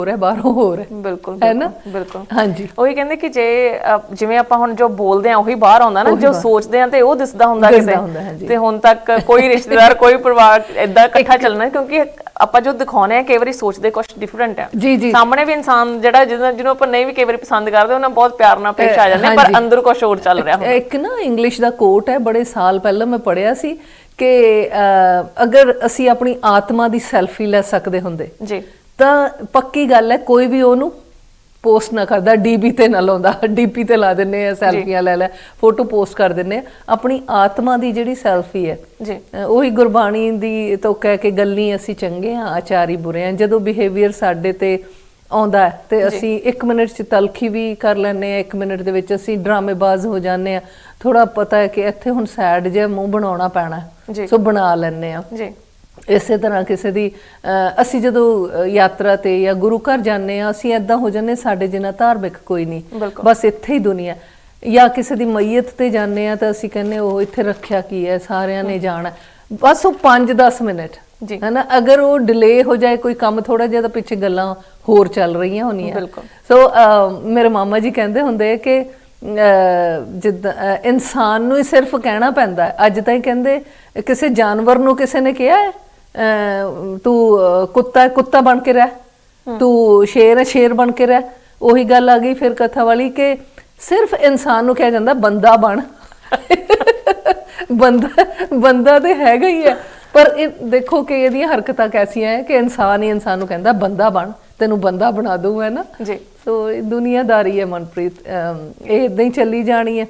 ਹੈ ਬਾਹਰੋਂ ਹੋਰ ਹੈ ਬਿਲਕੁਲ ਹੈ ਨਾ? ਬਿਲਕੁਲ, ਹਾਂਜੀ ਉਹੀ ਕਹਿੰਦੇ ਕਿ ਜੇ ਜਿਵੇਂ ਆਪਾਂ ਹੁਣ ਜੋ ਬੋਲਦੇ ਆ ਉਹੀ ਬਾਹਰ ਆਉਂਦਾ ਨਾ ਜੋ ਬਾਹਰ। ਸੋਚਦੇ ਆ ਤੇ ਉਹ ਦਿਸਦਾ ਹੁੰਦਾ ਕਿਸੇ। ਤੇ ਹੁਣ ਤੱਕ ਕੋਈ ਰਿਸ਼ਤੇਦਾਰ ਕੋਈ ਪਰਿਵਾਰ ਇਦਾਂ ਇਕੱਠਾ ਚੱਲਣਾ ਕਿਉਂਕਿ ਆਪਾਂ ਜੋ ਦਿਖਾਉਨੇ ਆ ਕਈ ਵਾਰੀ ਸੋਚਦੇ ਕੁਝ ਡਿਫਰੈਂਟ ਆ। ਸਾਹਮਣੇ ਵੀ ਇਨਸਾਨ ਜਿਹੜਾ ਜਿਹਨੂੰ ਆਪਾਂ ਨਹੀਂ ਵੀ ਕਈ ਵਾਰੀ ਪਸੰਦ ਕਰਦੇ ਉਹਨਾਂ ਬਹੁਤ ਪਿਆਰ ਨਾਲ ਪੇਸ਼ ਆ ਜਾਂਦੇ ਪਰ। ਅੰਦਰ ਕੁਝ ਹੋਰ ਚੱਲ ਰਿਹਾ ਹੁੰਦਾ ਇੱਕ ਨਾ ਇੰਗਲਿਸ਼ ਦਾ ਕੋਟ ਹੈ ਬੜੇ ਸਾਲ ਪਹਿਲਾਂ ਮੈਂ ਪੜਿਆ ਸੀ ਕਿ ਅਗਰ ਅਸੀਂ ਆਪਣੀ ਆਤਮਾ ਦੀ ਸੈਲਫੀ ਲੈ ਸਕਦੇ ਹੁੰਦੇ ਜੀ ਤਾਂ ਪੱਕੀ ਗੱਲ ਹੈ ਕੋਈ ਵੀ ਉਹਨੂੰ ਪੋਸਟ ਨਾ ਕਰਦਾ ਡੀਬੀ ਤੇ ਨਾ ਲਾਉਂਦਾ। ਡੀਪੀ ਤੇ ਲਾ ਦਿੰਨੇ ਆ ਸੈਲਫੀਆਂ ਲੈ ਲੈ ਫੋਟੋ ਪੋਸਟ ਕਰ ਦਿੰਨੇ ਆ। ਆਪਣੀ ਆਤਮਾ ਦੀ ਜਿਹੜੀ ਸੈਲਫੀ ਹੈ ਜੀ। ਉਹੀ ਗੁਰਬਾਣੀ ਦੀ ਤੋਂ ਕਹਿ ਕੇ ਗੱਲੀ ਅਸੀਂ ਚੰਗੇ ਆ ਆਚਾਰੀ ਬੁਰੇ ਆ ਜਦੋਂ ਬਿਹੇਵੀਅਰ ਸਾਡੇ ਤੇ ਆਉਂਦਾ ਤੇ ਅਸੀਂ 1 ਮਿੰਟ ਚ ਤਲਖੀ ਵੀ ਕਰ ਲੈਂਦੇ ਆ 1 ਮਿੰਟ ਦੇ ਵਿੱਚ ਅਸੀਂ ਡਰਾਮੇਬਾਜ਼ ਹੋ ਜਾਂਦੇ ਆ ਥੋੜਾ ਪਤਾ ਹੈ ਕਿ ਇੱਥੇ ਹੁਣ ਸੈਡ ਜਿਹਾ ਮੂੰਹ ਬਣਾਉਣਾ ਪੈਣਾ। ਸੋ ਬਣਾ ਲੈਂਦੇ ਆ ਜੀ। ਇਸੇ ਤਰ੍ਹਾਂ ਕਿਸੇ ਦੀ ਅਸੀਂ ਜਦੋਂ ਯਾਤਰਾ ਤੇ ਜਾਂ ਗੁਰੂ ਘਰ ਜਾਂਦੇ ਆ ਅਸੀਂ ਐਦਾਂ ਹੋ ਜਾਂਦੇ ਸਾਡੇ ਜਿੰਨਾ ਧਾਰਮਿਕ ਕੋਈ ਨਹੀਂ। ਬਸ ਇੱਥੇ ਹੀ ਦੁਨੀਆ ਜਾਂ ਕਿਸੇ ਦੀ ਮਈਤ ਤੇ ਜਾਂਦੇ ਆ ਤਾਂ ਅਸੀਂ ਕਹਿੰਦੇ ਉਹ ਇੱਥੇ ਰੱਖਿਆ ਕੀ ਹੈ ਸਾਰਿਆਂ ਨੇ ਜਾਣਾ ਬਸ ਉਹ 5-10 ਮਿੰਟ ਜੀ। ਹੈਨਾ ਅਗਰ ਉਹ ਡਿਲੇ ਹੋ ਜਾਏ ਕੋਈ ਕੰਮ ਥੋੜਾ ਜਿਹਾ ਤਾਂ ਪਿੱਛੇ ਗੱਲਾਂ ਹੋਰ ਚੱਲ ਰਹੀਆਂ ਹੋਣੀਆਂ ਬਿਲਕੁਲ। ਸੋ ਮੇਰੇ ਮਾਮਾ ਜੀ ਕਹਿੰਦੇ ਹੁੰਦੇ ਕਿ ਜਿੱਦਾਂ ਇਨਸਾਨ ਨੂੰ ਹੀ ਸਿਰਫ ਕਹਿਣਾ ਪੈਂਦਾ ਹੈ। ਅੱਜ ਤਾਈਂ ਕਹਿੰਦੇ ਕਿਸੇ ਜਾਨਵਰ ਨੂੰ ਕਿਸੇ ਨੇ ਕਿਹਾ ਹੈ ਤੂੰ ਕੁੱਤਾ ਕੁੱਤਾ ਬਣ ਕੇ ਰਹਿ। ਤੂੰ ਸ਼ੇਰ ਹੈ ਸ਼ੇਰ ਬਣ ਕੇ ਰਹਿ। ਉਹੀ ਗੱਲ ਆ ਗਈ ਫਿਰ ਕਥਾ ਵਾਲੀ ਕਿ ਸਿਰਫ ਇਨਸਾਨ ਨੂੰ ਕਿਹਾ ਜਾਂਦਾ ਬੰਦਾ ਬਣ। ਬੰਦਾ ਬੰਦਾ ਤੇ ਹੈਗਾ ਹੀ ਹੈ। ਪਰ ਇਹ ਦੇਖੋ ਕਿ ਇਹਦੀਆਂ ਹਰਕਤਾਂ ਕੈਸੀਆਂ ਹੈ ਕਿ ਇਨਸਾਨ ਹੀ ਇਨਸਾਨ ਨੂੰ ਕਹਿੰਦਾ ਬੰਦਾ ਬਣ। ਤੈਨੂੰ ਬੰਦਾ ਬਣਾ ਦੂੰ ਹੈ ਨਾ? ਜੀ। ਸੋ ਇਹ ਦੁਨੀਆਦਾਰੀ ਹੈ ਮਨਪ੍ਰੀਤ। ਇਹ ਇਦਾਂ ਹੀ ਚੱਲੀ ਜਾਣੀ ਹੈ।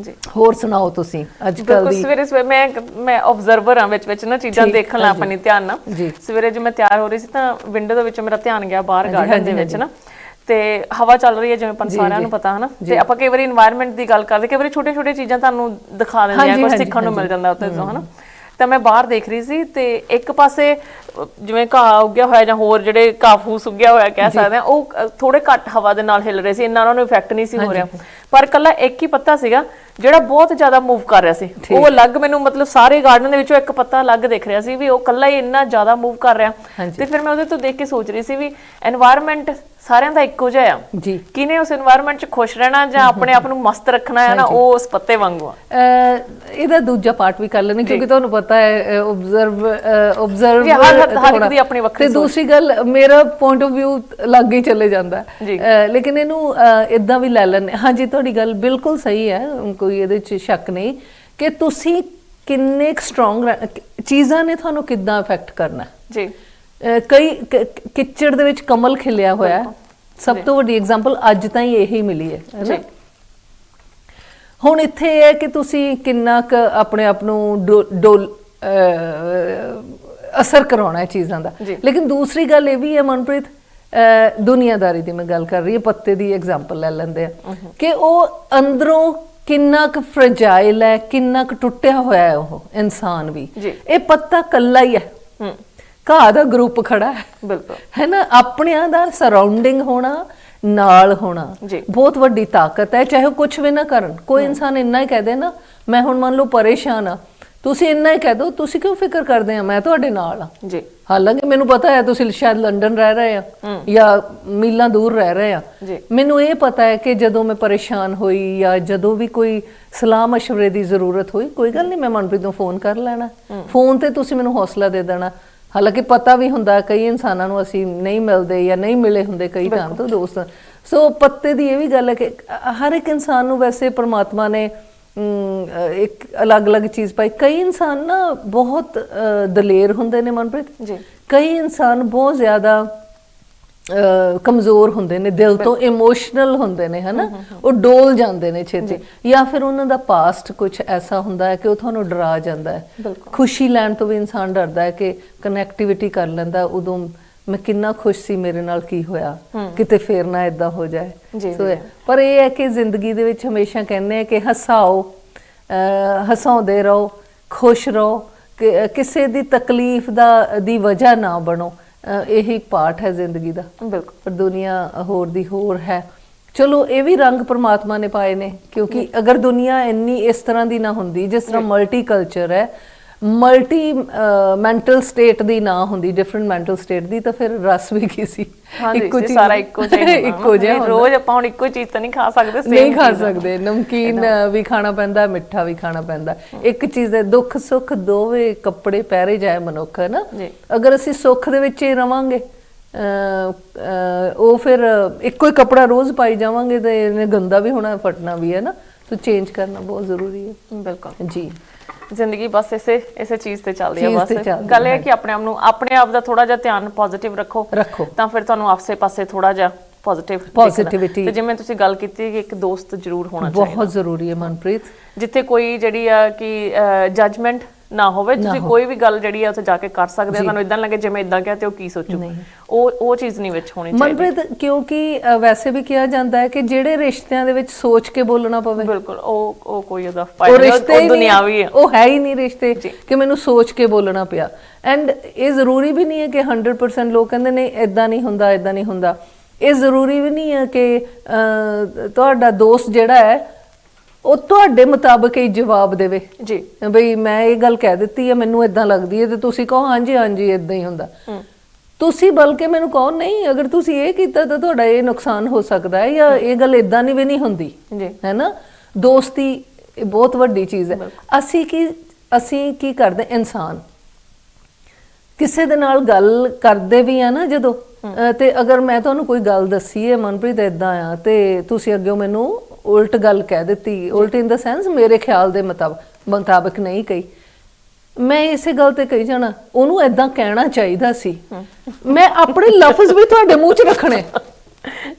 ਜੀ। ਹੋਰ ਸੁਣਾਓ ਤੁਸੀਂ? ਅੱਜ ਕੱਲ ਦੀ ਸਵੇਰੇ ਸਵੇਰੇ ਮੈਂ ਮੈਂ ਆਬਜ਼ਰਵਰ ਹਾਂ ਵਿੱਚ ਵਿੱਚ ਨਾ ਚੀਜ਼ਾਂ ਦੇਖਣ ਲਾ ਆਪਣੀ ਧਿਆਨ ਨਾ ਸਵੇਰੇ ਜੇ ਮੈਂ ਤਿਆਰ ਹੋ ਰਹੀ ਸੀ ਤਾਂ ਵਿੰਡੋ ਦੇ ਵਿੱਚੋਂ ਮੇਰਾ ਧਿਆਨ ਗਿਆ ਬਾਹਰ ਗਾਰਡਨ ਦੇ ਵਿੱਚ ਨਾ। ਤੇ ਹਵਾ ਚੱਲ ਰਹੀ ਹੈ ਜਿਵੇਂ ਪਨ ਸਾਰਿਆਂ ਨੂੰ ਪਤਾ ਹਨਾ? ਤੇ ਆਪਾਂ ਕਈ ਵਾਰੀ এনवायरमेंट ਦੀ ਗੱਲ ਕਰਦੇ ਕਈ ਵਾਰੀ ਛੋਟੇ ਛੋਟੇ ਚੀਜ਼ਾਂ ਤੁਹਾਨੂੰ ਦਿਖਾ ਦਿੰਦੇ ਆ ਕੁਝ ਸਿੱਖਣ ਨੂੰ ਮਿਲ ਜਾਂਦਾ ਉੱਥੇ ਤੋਂ ਹਨਾ? ਤਾਂ ਮੈਂ ਬਾਹਰ ਦੇਖ ਰਹੀ ਸੀ ਤੇ ਇੱਕ ਪਾਸੇ ਜਿਵੇਂ ਘਾਹ ਉੱਗਿਆ ਹੋਇਆ ਜਾਂ ਹੋਰ ਜਿਹੜੇ ਕਾਫੂਸ ਉੱਗਿਆ ਹੋਇਆ ਕਹਿ ਸਕਦੇ ਆ ਉਹ ਥੋੜੇ ਘੱਟ ਹਵਾ ਦੇ ਨਾਲ ਹਿਲ ਰਹੇ ਸੀ ਇੰਨਾ ਉਹਨਾਂ ਨੂੰ ਇਫੈਕਟ ਨਹੀਂ ਸੀ ਹੋ ਰਿਹਾ। ਪਰ ਕੱਲਾ ਇੱਕ ਹੀ ਪੱਤਾ ਸੀਗਾ ਜਿਹੜਾ ਬਹੁਤ ਜ਼ਿਆਦਾ ਮੂਵ ਕਰ ਰਿਹਾ ਸੀ। ਉਹ ਅਲੱਗ ਮੈਨੂੰ ਮਤਲਬ ਸਾਰੇ ਗਾਰਡਨ ਦੇ ਵਿੱਚੋਂ ਇੱਕ ਪੱਤਾ ਅਲੱਗ ਦਿਖ ਰਿਹਾ ਸੀ ਵੀ ਉਹ ਕੱਲਾ ਹੀ ਇੰਨਾ ਜ਼ਿਆਦਾ ਮੂਵ ਕਰ ਰਿਹਾ। ਤੇ ਫਿਰ ਮੈਂ ਉਹਦੇ ਤੋਂ ਦੇਖ ਕੇ ਸੋਚ ਰਹੀ ਸੀ ਵੀ এনवायरमेंट ਸਾਰਿਆਂ ਦਾ ਇੱਕੋ ਜਿਹਾ ਆ। ਜੀ। ਕਿਨੇ ਉਸ এনवायरमेंट 'ਚ ਖੁਸ਼ ਰਹਿਣਾ ਜਾਂ ਆਪਣੇ ਆਪ ਨੂੰ ਮਸਤ ਰੱਖਣਾ ਹੈ ਨਾ ਉਹ ਉਸ ਪੱਤੇ ਵਾਂਗੂ ਆ। ਇਹਦਾ ਦੂਜਾ ਪਾਰਟ ਵੀ ਕਰ ਲੈਣੇ ਕਿਉਂਕਿ ਤੁਹਾਨੂੰ ਪਤਾ ਹੈ ਆਬਜ਼ਰਵ ਆਬਜ਼ਰਵ ਦੀ ਆਪਣੀ ਵੱਖਰੀ ਤੇ ਦੂਸਰੀ ਗੱਲ ਮੇਰਾ ਪੁਆਇੰਟ ਆਫ View ਲੱਗ ਹੀ ਚਲੇ ਜਾਂਦਾ। ਲੇਕਿਨ ਇਹਨੂੰ ਇਦਾਂ ਵੀ ਲੈ ਲੈਣੇ ਹਾਂਜੀ ਤੁਹਾਡੀ ਗੱਲ ਬਿਲਕੁਲ ਸਹੀ ਹੈ ਕੋਈ ਇਹਦੇ 'ਚ ਸ਼ੱਕ ਨਹੀਂ ਕਿ ਤੁਸੀਂ ਕਿੰਨੇ ਸਟਰੋਂਗ ਚੀਜ਼ਾਂ ਨੇ ਤੁਹਾਨੂੰ ਕਿੱਦਾਂ ਇਫੈਕਟ ਕਰਨਾ। ਜੀ। ਕਈ ਕਿਚੜ ਦੇ ਵਿੱਚ ਕਮਲ ਖਿਲਿਆ ਹੋਇਆ ਹੈ। ਸਭ ਤੋਂ ਵੱਡੀ ਐਗਜ਼ਾਮਪਲ ਅੱਜ ਤਾਈਂ ਇਹੀ ਮਿਲੀ ਹੈ ਹੈ ਨਾ। ਹੁਣ ਇੱਥੇ ਇਹ ਹੈ ਕਿ ਤੁਸੀਂ ਕਿੰਨਾ ਕੁ ਆਪਣੇ ਆਪ ਨੂੰ ਡੋਲ ਅਸਰ ਕਰਾਉਣਾ ਹੈ ਚੀਜ਼ਾਂ ਦਾ। ਲੇਕਿਨ ਦੂਸਰੀ ਗੱਲ ਇਹ ਵੀ ਹੈ ਮਨਪ੍ਰੀਤ ਦੁਨੀਆਦਾਰੀ ਦੀ ਮੈਂ ਗੱਲ ਕਰ ਰਹੀ ਹਾਂ ਪੱਤੇ ਦੀ ਐਗਜ਼ਾਮਪਲ ਲੈ ਲੈਂਦੇ ਆ ਕਿ ਉਹ ਅੰਦਰੋਂ ਕਿੰਨਾ ਕੁ ਫਰਜਾਈਲ ਹੈ ਕਿੰਨਾ ਕੁ ਟੁੱਟਿਆ ਹੋਇਆ ਹੈ ਉਹ ਇਨਸਾਨ ਵੀ। ਇਹ ਪੱਤਾ ਕੱਲਾ ਹੀ ਹੈ ਹੂੰ ਘਾਹ ਦਾ ਗਰੁੱਪ ਖੜਾ ਹੈ। ਬਿਲਕੁਲ। ਹੈ ਨਾ? ਆਪਣਿਆਂ ਦਾ ਸਰਾਊਂਡਿੰਗ ਹੋਣਾ ਨਾਲ ਹੋਣਾ। ਬਹੁਤ ਵੱਡੀ ਤਾਕਤ ਹੈ ਚਾਹੇ ਕੁਝ ਵੀ ਨਾ ਕਰਨ। ਕੋਈ ਇਨਸਾਨ ਇੰਨਾ ਹੀ ਕਹਿ ਦੇ ਨਾ ਮੈਂ ਹੁਣ ਮੰਨ ਲਓ ਪਰੇਸ਼ਾਨ ਆ। ਤੁਸੀਂ ਇੰਨਾ ਹੀ ਕਹਿ ਦੋ ਤੁਸੀਂ ਕਿਉਂ ਫਿਕਰ ਕਰਦੇ ਆ? ਮੈਂ ਤੁਹਾਡੇ ਨਾਲ ਆ। ਜੀ। ਹਾਲਾਂਕਿ ਮੈਨੂੰ ਪਤਾ ਹੈ ਤੁਸੀਂ ਸ਼ਾਇਦ ਲੰਡਨ ਰਹਿ ਰਹੇ ਆ ਜਾਂ ਮੀਲਾਂ ਦੂਰ ਰਹਿ ਰਹੇ ਆ। ਮੈਨੂੰ ਇਹ ਪਤਾ ਹੈ ਕਿ ਜਦੋਂ ਮੈਂ ਪਰੇਸ਼ਾਨ ਹੋਈ ਜਾਂ ਜਦੋਂ ਵੀ ਕੋਈ ਸਲਾਹ مشਵਰੇ ਦੀ ਜ਼ਰੂਰਤ ਹੋਈ ਕੋਈ ਗੱਲ ਨਹੀਂ ਮੈਂ ਮਨਪ੍ਰੀਤ ਨੂੰ ਫੋਨ ਕਰ ਲੈਣਾ। ਫੋਨ ਤੇ ਤੁਸੀਂ ਮੈਨੂੰ ਹੌਸਲਾ ਦੇ ਦੇਣਾ। ਹਾਲਾਂਕਿ ਪਤਾ ਵੀ ਹੁੰਦਾ ਕਈ ਇਨਸਾਨਾਂ ਨੂੰ ਅਸੀਂ ਨਹੀਂ ਮਿਲਦੇ ਜਾਂ ਨਹੀਂ ਮਿਲੇ ਹੁੰਦੇ ਕਈ ਟਾਈਮ ਤੋਂ ਦੋਸਤ। ਸੋ ਪੱਤੇ ਦੀ ਇਹ ਵੀ ਗੱਲ ਹੈ ਕਿ ਹਰ ਇੱਕ ਇਨਸਾਨ ਨੂੰ ਵੈਸੇ ਪ੍ਰਮਾਤਮਾ ਨੇ ਇੱਕ ਅਲੱਗ-ਅਲੱਗ ਚੀਜ਼ ਪਾਈ। ਕਈ ਇਨਸਾਨ ਨਾ ਬਹੁਤ ਦਲੇਰ ਹੁੰਦੇ ਨੇ ਮਨਪ੍ਰੀਤ। ਜੀ। ਕਈ ਇਨਸਾਨ ਬਹੁਤ ਜ਼ਿਆਦਾ ਕਮਜ਼ੋਰ ਹੁੰਦੇ ਨੇ ਦਿਲ ਤੋਂ ਇਮੋਸ਼ਨਲ ਹੁੰਦੇ ਨੇ ਹਨਾ? ਉਹ ਡੋਲ ਜਾਂਦੇ ਨੇ ਛੇਤੀ। ਜਾਂ। ਫਿਰ ਉਹਨਾਂ ਦਾ ਪਾਸਟ ਕੁਝ ਐਸਾ ਹੁੰਦਾ ਹੈ ਕਿ ਉਹ ਤੁਹਾਨੂੰ ਡਰਾ ਜਾਂਦਾ ਹੈ। ਖੁਸ਼ੀ ਲੈਣ ਤੋਂ ਵੀ ਇਨਸਾਨ ਡਰਦਾ ਹੈ ਕਿ ਕਨੈਕਟੀਵਿਟੀ ਕਰ ਲੈਂਦਾ ਉਦੋਂ ਮੈਂ ਕਿੰਨਾ ਖੁਸ਼ ਸੀ ਮੇਰੇ ਨਾਲ ਕੀ ਹੋਇਆ ਕਿਤੇ ਫੇਰ ਨਾ ਇਦਾਂ ਹੋ ਜਾਏ। ਸੋ ਪਰ ਇਹ ਹੈ ਕਿ ਜ਼ਿੰਦਗੀ ਦੇ ਵਿੱਚ ਹਮੇਸ਼ਾ ਕਹਿੰਦੇ ਆ ਕਿ ਹਸਾਓ ਹਸਾਉਂਦੇ ਰਹੋ ਖੁਸ਼ ਰਹੋ ਕਿਸੇ ਦੀ ਤਕਲੀਫ ਦਾ ਦੀ ਵਜ੍ਹਾ ਨਾ ਬਣੋ। ਇਹੀ ਪਾਠ ਹੈ ਜ਼ਿੰਦਗੀ ਦਾ। ਬਿਲਕੁਲ। ਪਰ ਦੁਨੀਆ ਹੋਰ ਦੀ ਹੋਰ ਹੈ। ਚਲੋ ਇਹ ਵੀ ਰੰਗ ਪ੍ਰਮਾਤਮਾ ਨੇ ਪਾਏ ਨੇ ਕਿਉਂਕਿ ਅਗਰ ਦੁਨੀਆ ਇੰਨੀ ਇਸ ਤਰ੍ਹਾਂ ਦੀ ਨਾ ਹੁੰਦੀ ਜਿਸ ਤਰ੍ਹਾਂ ਮਲਟੀ ਕਲਚਰ ਹੈ ਮਲਟੀ ਮੈਂਟਲ ਸਟੇਟ ਦੀ ਨਾ ਹੁੰਦੀ ਡਿਫਰੈਂਟ ਮੈਂਟਲ ਸਟੇਟ ਦੀ ਤਾਂ ਫਿਰ ਰਸ ਵੀ ਕੀ ਸੀ? ਇੱਕੋ ਚੀਜ਼- ਸਾਰਾ ਇੱਕੋ ਜਿਹਾ ਇੱਕੋ ਜਿਹਾ। ਰੋਜ਼ ਆਪਾਂ ਹੁਣ ਇੱਕੋ ਚੀਜ਼ ਤਾਂ ਨਹੀਂ ਖਾ ਸਕਦੇ same ਨਹੀਂ ਖਾ। ਸਕਦੇ। ਨਮਕੀਨ ਵੀ ਖਾਣਾ ਪੈਂਦਾ ਮਿੱਠਾ ਵੀ ਖਾਣਾ ਪੈਂਦਾ। ਇੱਕ ਚੀਜ਼ ਹੈ ਦੁੱਖ ਸੁੱਖ ਦੋਵੇਂ ਕੱਪੜੇ ਪਹਿਰੇ ਜਾਏ ਮਨੁੱਖ ਹੈ ਨਾ। ਅਗਰ ਅਸੀਂ ਸੁੱਖ ਦੇ ਵਿੱਚ ਹੀ ਰਵਾਂਗੇ ਉਹ ਫਿਰ ਇੱਕੋ ਹੀ ਕੱਪੜਾ ਰੋਜ਼ ਪਾਈ ਜਾਵਾਂਗੇ ਤੇ ਇਹਨੇ ਗੰਦਾ ਵੀ ਹੋਣਾ ਫਟਣਾ ਵੀ ਹੈ ਨਾ? ਤਾਂ ਚੇਂਜ ਕਰਨਾ ਬਹੁਤ ਜ਼ਰੂਰੀ ਹੈ। ਬਿਲਕੁਲ। ਜੀ। ਜ਼ਿੰਦਗੀ ਬਸ ਇਸੇ ਇਸੇ ਚੀਜ਼ ਤੇ ਚੱਲਦੀ ਹੈ ਬਸ। ਗੱਲ ਇਹ ਹੈ। ਕਿ ਆਪਣੇ ਆਪ ਨੂੰ ਆਪਣੇ ਆਪ ਦਾ ਥੋੜਾ ਜਿਹਾ ਧਿਆਨ ਪੋਜ਼ਿਟਿਵ ਰੱਖੋ। ਤਾਂ ਫਿਰ ਤੁਹਾਨੂੰ ਆਪਸੇ ਪਾਸੇ ਥੋੜਾ ਜਿਹਾ ਪੋਜ਼ਿਟਿਵ Positivity। ਤੇ ਜਿਵੇਂ ਤੁਸੀਂ ਗੱਲ ਕੀਤੀ ਕਿ ਇੱਕ ਦੋਸਤ ਜ਼ਰੂਰ ਹੋਣਾ ਚਾਹੀਦਾ। ਬਹੁਤ ਜ਼ਰੂਰੀ ਹੈ ਮਨਪ੍ਰੀਤ। ਜਿੱਥੇ ਕੋਈ ਜਿਹੜੀ ਆ ਕਿ ਜਜਮੈਂਟ ਨਾ ਹੋਵੇ ਤੁਸੀਂ ਕੋਈ ਵੀ ਗੱਲ ਜਿਹੜੀ ਆ ਉੱਥੇ ਜਾ ਕੇ ਕਰ ਸਕਦੇ ਆ। ਤੁਹਾਨੂੰ ਇਦਾਂ ਲੱਗੇ ਜਿਵੇਂ ਇਦਾਂ ਕਿਹਾ ਤੇ ਉਹ ਕੀ ਸੋਚੂ? ਉਹ ਉਹ ਚੀਜ਼ ਨਹੀਂ ਵਿੱਚ ਹੋਣੀ ਚਾਹੀਦੀ। ਮਨਪ੍ਰੀਤ ਕਿਉਂਕਿ ਵੈਸੇ ਵੀ ਕਿਹਾ ਜਾਂਦਾ ਹੈ ਕਿ ਜਿਹੜੇ ਰਿਸ਼ਤਿਆਂ ਦੇ ਵਿੱਚ ਸੋਚ ਕੇ ਬੋਲਣਾ ਪਵੇ। ਬਿਲਕੁਲ ਉਹ ਉਹ ਕੋਈ ਉਹਦਾ ਉਹ ਫਾਇਦਾ ਨਹੀਂ, ਉਹ ਹੀ ਦੁਨਿਆਵੀ ਹੈ ਉਹ ਹੈ ਹੀ ਨਹੀਂ ਰਿਸ਼ਤੇ ਕਿ ਮੈਨੂੰ ਸੋਚ ਕੇ ਬੋਲਣਾ ਪਿਆ। ਐਂਡ ਇਹ ਜ਼ਰੂਰੀ ਵੀ ਨਹੀਂ ਹੈ ਕਿ 100% ਲੋਕ ਕਹਿੰਦੇ ਨਹੀਂ ਇਦਾਂ ਨਹੀਂ ਹੁੰਦਾ ਇਦਾਂ ਨਹੀਂ ਹੁੰਦਾ। ਇਹ ਜ਼ਰੂਰੀ ਵੀ ਨਹੀਂ ਹੈ ਕਿ ਤੁਹਾਡਾ ਦੋਸਤ ਜਿਹੜਾ ਹੈ ਉਹ ਤੁਹਾਡੇ ਮੁਤਾਬਕ ਹੀ ਜਵਾਬ ਦੇਵੇ। ਜੀ। ਬਈ ਮੈਂ ਇਹ ਗੱਲ ਕਹਿ ਦਿੱਤੀ ਹੈ ਮੈਨੂੰ ਇਦਾਂ ਲੱਗਦੀ ਹੈ ਤੇ ਤੁਸੀਂ ਕਹੋ ਹਾਂਜੀ ਹਾਂਜੀ ਇਦਾਂ ਹੀ ਹੁੰਦਾ। ਤੁਸੀਂ ਬਲਕਿ ਮੈਨੂੰ ਕਹੋ ਨਹੀਂ ਅਗਰ ਤੁਸੀਂ ਇਹ ਕੀਤਾ ਤਾਂ ਤੁਹਾਡਾ ਇਹ ਨੁਕਸਾਨ ਹੋ ਸਕਦਾ ਹੈ ਜਾਂ ਇਹ ਗੱਲ ਇਦਾਂ ਨਹੀਂ ਵੀ ਨਹੀਂ ਹੁੰਦੀ। ਜੀ। ਹੈ ਨਾ? ਦੋਸਤੀ ਇਹ ਬਹੁਤ ਵੱਡੀ ਚੀਜ਼ ਹੈ। ਅਸੀਂ ਕੀ ਅਸੀਂ ਕੀ ਕਰਦੇ? ਇਨਸਾਨ। ਕਿਸੇ ਦੇ ਨਾਲ ਗੱਲ ਕਰਦੇ ਵੀ ਆ ਨਾ ਜਦੋਂ ਤੇ ਅਗਰ ਮੈਂ ਤੁਹਾਨੂੰ ਕੋਈ ਗੱਲ ਦੱਸੀ ਹੈ ਮਨਪ੍ਰੀਤ ਇਦਾਂ ਆ ਤੇ ਤੁਸੀਂ ਅੱਗੇ ਮੈਨੂੰ ਉਲਟ ਗੱਲ ਕਹਿ ਦਿੱਤੀ। ਉਲਟ ਇਨ ਦਾ ਸੈਂਸ ਮੇਰੇ ਖਿਆਲ ਦੇ ਮੁਤਾਬਕ ਮੁਤਾਬਕ ਨਹੀਂ ਕਹੀ। ਮੈਂ ਇਸੇ ਗੱਲ ਤੇ ਕਹੀ ਜਾਣਾ ਉਹਨੂੰ ਇਦਾਂ ਕਹਿਣਾ ਚਾਹੀਦਾ ਸੀ। ਮੈਂ ਆਪਣੇ ਲਫ਼ਜ਼ ਵੀ ਤੁਹਾਡੇ ਮੂੰਹ 'ਚ ਰੱਖਣੇ।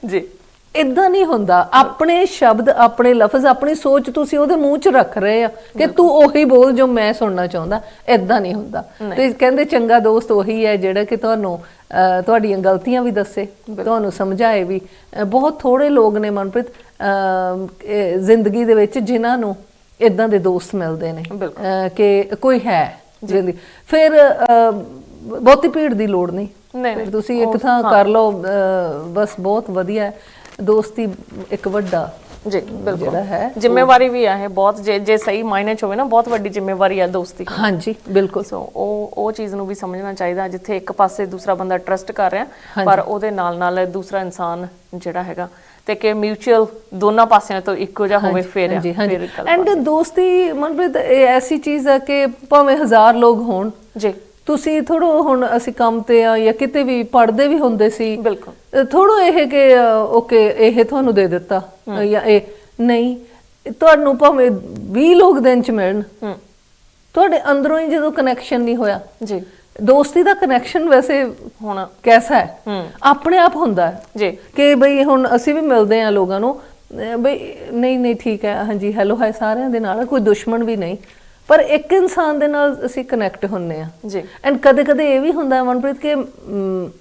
ਜੀ। ਇਦਾਂ ਨਹੀਂ ਹੁੰਦਾ। ਆਪਣੇ ਸ਼ਬਦ ਆਪਣੇ ਲਫ਼ਜ਼ ਆਪਣੀ ਸੋਚ ਤੁਸੀਂ ਉਹਦੇ ਮੂੰਹ 'ਚ ਰੱਖ ਰਹੇ ਆ ਕਿ ਤੂੰ ਉਹੀ ਬੋਲ ਜੋ ਮੈਂ ਸੁਣਨਾ ਚਾਹੁੰਦਾ। ਇਦਾਂ ਨਹੀਂ ਹੁੰਦਾ। ਤੇ ਕਹਿੰਦੇ ਚੰਗਾ ਦੋਸਤ ਉਹੀ ਹੈ ਜਿਹੜਾ ਕਿ ਤੁਹਾਨੂੰ ਤੁਹਾਡੀਆਂ ਗਲਤੀਆਂ ਵੀ ਦੱਸੇ ਤੁਹਾਨੂੰ ਸਮਝਾਏ ਵੀ। ਬਹੁਤ ਥੋੜੇ ਲੋਕ ਨੇ ਮਨਪ੍ਰੀਤ ਜ਼ਿੰਦਗੀ ਦੇ ਵਿੱਚ ਜਿਨ੍ਹਾਂ ਨੂੰ ਇਦਾਂ ਦੇ ਦੋਸਤ ਮਿਲਦੇ ਨੇ। ਕਿ ਕੋਈ ਹੈ ਜ਼ਿੰਦਗੀ। ਫਿਰ ਬਹੁਤੀ ਭੀੜ ਦੀ ਲੋੜ ਨਹੀਂ। ਨਹੀਂ, ਤੁਸੀਂ ਇੱਕ ਥਾਂ ਕਰ ਲਓ। ਬਸ ਬਹੁਤ ਵਧੀਆ। ਹੈ ਦੋਸਤੀ ਇੱਕ ਵੱਡਾ ਜੀ ਬਿਲਕੁਲ। ਹੈ ਜ਼ਿੰਮੇਵਾਰੀ ਵੀ ਆ ਇਹ ਬਹੁਤ ਜੇ ਜੇ ਸਹੀ ਮਾਇਨੇ ਚ ਹੋਵੇ ਨਾ ਬਹੁਤ ਵੱਡੀ ਜ਼ਿੰਮੇਵਾਰੀ ਆ ਦੋਸਤੀ ਹਾਂਜੀ ਬਿਲਕੁਲ। ਸੋ ਉਹ ਉਹ ਚੀਜ਼ ਨੂੰ ਵੀ ਸਮਝਣਾ ਚਾਹੀਦਾ ਜਿੱਥੇ ਇੱਕ ਪਾਸੇ ਦੂਸਰਾ ਬੰਦਾ ਟਰਸਟ ਕਰ ਰਿਹਾ ਪਰ ਉਹਦੇ ਨਾਲ ਨਾਲ ਦੂਸਰਾ ਇਨਸਾਨ ਜਿਹੜਾ ਹੈਗਾ ਤੇ ਕਿ ਮਿਊਚੁਅਲ ਦੋਨਾਂ ਪਾਸਿਆਂ ਤੋਂ ਇੱਕੋ ਜਿਹਾ ਹੋਵੇ ਫਿਰ ਐਂਡ ਦੋਸਤੀ ਮਨਪ੍ਰੀਤ ਐਸੀ ਚੀਜ਼ ਹੈ ਕਿ ਭਾਵੇਂ ਹਜ਼ਾਰ ਲੋਕ ਹੋਣ ਜੀ। ਤੁਸੀਂ ਥੋੜੋ ਹੁਣ ਅਸੀਂ ਕੰਮ ਤੇ ਆ ਜਾਂ ਕਿਤੇ ਵੀ ਪੜਦੇ ਵੀ ਹੁੰਦੇ ਸੀ ਬਿਲਕੁਲ। ਥੋੜੋ ਇਹ ਕਿ ਓਕੇ ਇਹ ਤੁਹਾਨੂੰ ਦੇ ਦਿੱਤਾ ਜਾਂ ਇਹ ਨਹੀਂ ਤੁਹਾਨੂੰ ਭਾਵੇਂ 20 ਲੋਕ ਦਿਨ ਚ ਮਿਲਣ ਤੁਹਾਡੇ ਅੰਦਰੋਂ ਹੀ ਜਦੋਂ ਕਨੈਕਸ਼ਨ ਨਹੀਂ ਹੋਇਆ। ਜੀ। ਦੋਸਤੀ ਦਾ ਕਨੈਕਸ਼ਨ ਵੈਸੇ ਹੁਣ ਕੈਸਾ ਹੈ? ਆਪਣੇ ਆਪ ਹੁੰਦਾ ਹੈ। ਜੀ। ਕਿ ਬਈ ਹੁਣ ਅਸੀਂ ਵੀ ਮਿਲਦੇ ਆ ਲੋਕਾਂ ਨੂੰ ਬਈ ਨਹੀਂ ਨਹੀਂ ਠੀਕ ਹੈ ਹਾਂਜੀ ਹੈਲੋ ਹਾਈ ਸਾਰਿਆਂ ਦੇ ਨਾਲ ਕੋਈ ਦੁਸ਼ਮਣ ਵੀ ਨਹੀਂ। ਪਰ ਇੱਕ ਇਨਸਾਨ ਦੇ ਨਾਲ ਅਸੀਂ ਕਨੈਕਟ ਹੁੰਨੇ ਆ। ਜੀ। ਐਂਡ ਕਦੇ ਕਦੇ ਇਹ ਵੀ ਹੁੰਦਾ ਮਨਪ੍ਰੀਤ ਕਿ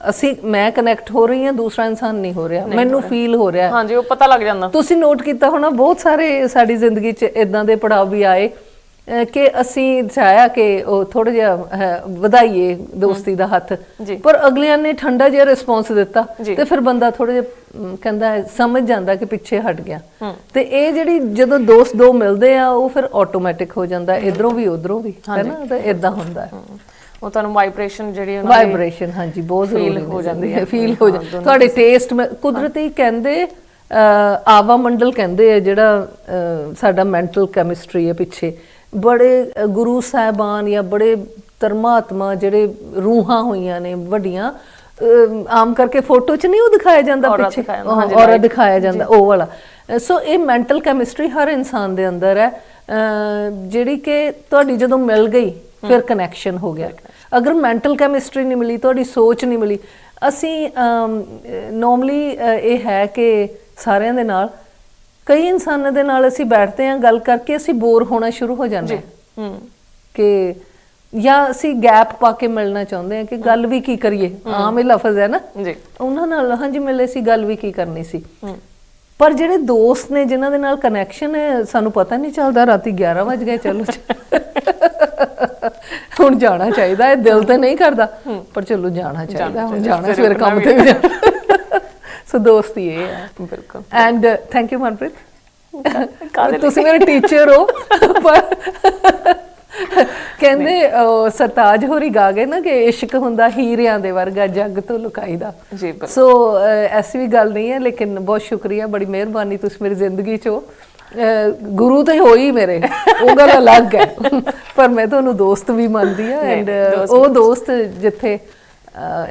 ਅਸੀਂ ਮੈਂ ਕਨੈਕਟ ਹੋ ਰਹੀ ਹਾਂ ਦੂਸਰਾ ਇਨਸਾਨ ਨਹੀਂ ਹੋ ਰਿਹਾ। ਮੈਨੂੰ ਫੀਲ ਹੋ ਰਿਹਾ। ਹਾਂਜੀ ਉਹ ਪਤਾ ਲੱਗ ਜਾਂਦਾ। ਤੁਸੀਂ ਨੋਟ ਕੀਤਾ ਹੋਣਾ ਬਹੁਤ ਸਾਰੇ ਸਾਡੀ ਜ਼ਿੰਦਗੀ 'ਚ ਇਦਾਂ ਦੇ ਪੜਾਅ ਵੀ ਆਏ ਕਿ ਅਸੀਂ ਚਾਹਿਆ ਕਿ ਉਹ ਥੋੜਾ ਜਿਹਾ ਵਧਾਈਏ ਦੋਸਤੀ ਦਾ ਹੱਥ। ਪਰ ਅਗਲਿਆਂ ਨੇ ਠੰਡਾ ਜਿਹਾ ਰਿਸਪੌਂਸ ਦਿੱਤਾ। ਤੇ ਫਿਰ ਬੰਦਾ ਥੋੜਾ ਜਿਹਾ ਕਹਿੰਦਾ ਸਮਝ ਜਾਂਦਾ ਕਿ ਪਿੱਛੇ ਹਟ ਗਿਆ। ਤੇ ਇਹ ਜਿਹੜੀ ਜਦੋਂ ਦੋਸਤ ਦੋ ਮਿਲਦੇ ਆ ਉਹ ਫਿਰ ਆਟੋਮੈਟਿਕ ਹੋ ਜਾਂਦਾ ਇਧਰੋਂ ਵੀ ਉਧਰੋਂ ਵੀ ਹੈ ਨਾ? ਤਾਂ ਇਦਾਂ ਹੁੰਦਾ ਹੈ। ਉਹ ਤੁਹਾਨੂੰ ਵਾਈਬ੍ਰੇਸ਼ਨ ਜਿਹੜੀ ਉਹਨਾਂ ਦੀ ਵਾਈਬ੍ਰੇਸ਼ਨ ਹਾਂਜੀ ਬਹੁਤ ਜ਼ਰੂਰੀ ਹੋ ਜਾਂਦੀ ਹੈ। ਫੀਲ ਹੋ ਜਾਂਦੀ ਤੁਹਾਡੇ ਟੇਸਟ ਕੁਦਰਤੀ ਕਹਿੰਦੇ ਆਵਾ ਮੰਡਲ ਕਹਿੰਦੇ ਆ ਜਿਹੜਾ ਸਾਡਾ ਮੈਂਟਲ ਕੈਮਿਸਟਰੀ ਹੈ ਪਿੱਛੇ। ਬੜੇ ਗੁਰੂ ਸਾਹਿਬਾਨ ਜਾਂ ਬੜੇ ਧਰਮਾਤਮਾ ਜਿਹੜੇ ਰੂਹਾਂ ਹੋਈਆਂ ਨੇ ਵੱਡੀਆਂ ਆਮ ਕਰਕੇ ਫੋਟੋ 'ਚ ਨਹੀਂ ਉਹ ਦਿਖਾਇਆ ਜਾਂਦਾ ਪਿੱਛੇ? right. ਦਿਖਾਇਆ ਜਾਂਦਾ ਉਹ ਵਾਲਾ। ਸੋ ਇਹ ਮੈਂਟਲ ਕੈਮਿਸਟਰੀ ਹਰ ਇਨਸਾਨ ਦੇ ਅੰਦਰ ਹੈ। ਜਿਹੜੀ ਕਿ ਤੁਹਾਡੀ ਜਦੋਂ ਮਿਲ ਗਈ ਫਿਰ ਕਨੈਕਸ਼ਨ ਹੋ ਗਿਆ। ਅਗਰ ਮੈਂਟਲ ਕੈਮਿਸਟਰੀ ਨਹੀਂ ਮਿਲੀ ਤੁਹਾਡੀ ਸੋਚ ਨਹੀਂ ਮਿਲੀ ਅਸੀਂ ਨਾਰਮਲੀ ਇਹ ਹੈ ਕਿ ਸਾਰਿਆਂ ਦੇ ਨਾਲ ਕਈ ਇਨਸਾਨਾਂ ਦੇ ਨਾਲ ਅਸੀਂ ਬੈਠਦੇ ਹਾਂ ਗੱਲ ਕਰਕੇ ਅਸੀਂ ਬੋਰ ਹੋਣਾ ਸ਼ੁਰੂ ਹੋ ਜਾਂਦੇ ਹੂੰ। ਕਿ ਜਾਂ ਅਸੀਂ ਗੈਪ ਪਾ ਕੇ ਮਿਲਣਾ ਚਾਹੁੰਦੇ ਹਾਂ ਕਿ ਗੱਲ ਵੀ ਕੀ ਕਰੀਏ? ਆਮ ਇਹ ਲਫ਼ਜ਼ ਹੈ ਨਾ? ਜੀ। ਉਹਨਾਂ ਨਾਲ ਹਾਂਜੀ ਮਿਲੇ ਸੀ ਗੱਲ ਵੀ ਕੀ ਕਰਨੀ ਸੀ? ਪਰ ਜਿਹੜੇ ਦੋਸਤ ਨੇ ਜਿਨ੍ਹਾਂ ਦੇ ਨਾਲ ਕਨੈਕਸ਼ਨ ਹੈ ਸਾਨੂੰ ਪਤਾ ਨਹੀਂ ਚੱਲਦਾ ਰਾਤੀ 11 ਵਜ ਗਏ ਚਲੋ ਹੁਣ ਜਾਣਾ ਚਾਹੀਦਾ ਹੈ ਦਿਲ ਤੇ ਨਹੀਂ ਕਰਦਾ। ਪਰ ਚਲੋ ਜਾਣਾ ਚਾਹੀਦਾ ਹੁਣ ਜਾਣਾ ਸਵੇਰ ਕੰਮ ਤੇ ਵੀ ਸੋ ਦੋਸਤੀ ਇਹ ਹੈ। ਬਿਲਕੁਲ। And thank you Manpreet? ਤੁਸੀਂ ਮੇਰੇ ਟੀਚਰ ਹੋ ਪਰ ਕਹਿੰਦੇ ਸਰਤਾਜ ਹੋਰੀ ਗਾ ਗਏ ਨਾ ਕਿ ਇਸ਼ਕ ਹੁੰਦਾ ਹੀਰਿਆਂ ਦੇ ਵਰਗਾ ਜੱਗ ਤੋਂ ਲੁਕਾਈਦਾ ਜੀ ਬਿਲਕੁਲ। ਸੋ ਐਸੀ ਵੀ ਗੱਲ ਨਹੀਂ ਹੈ ਲੇਕਿਨ ਬਹੁਤ ਸ਼ੁਕਰੀਆ ਬੜੀ ਮਿਹਰਬਾਨੀ ਤੁਸੀਂ ਮੇਰੀ ਜ਼ਿੰਦਗੀ ਚੋਂ। ਅਹ, ਗੁਰੂ ਤੇ ਹੋਈ ਮੇਰੇ ਉਹ ਗੱਲ ਅਲੱਗ ਹੈ। ਪਰ ਮੈਂ ਤੁਹਾਨੂੰ ਦੋਸਤ ਵੀ ਮੰਨਦੀ ਆ ਐਂਡ ਉਹ ਦੋਸਤ ਜਿੱਥੇ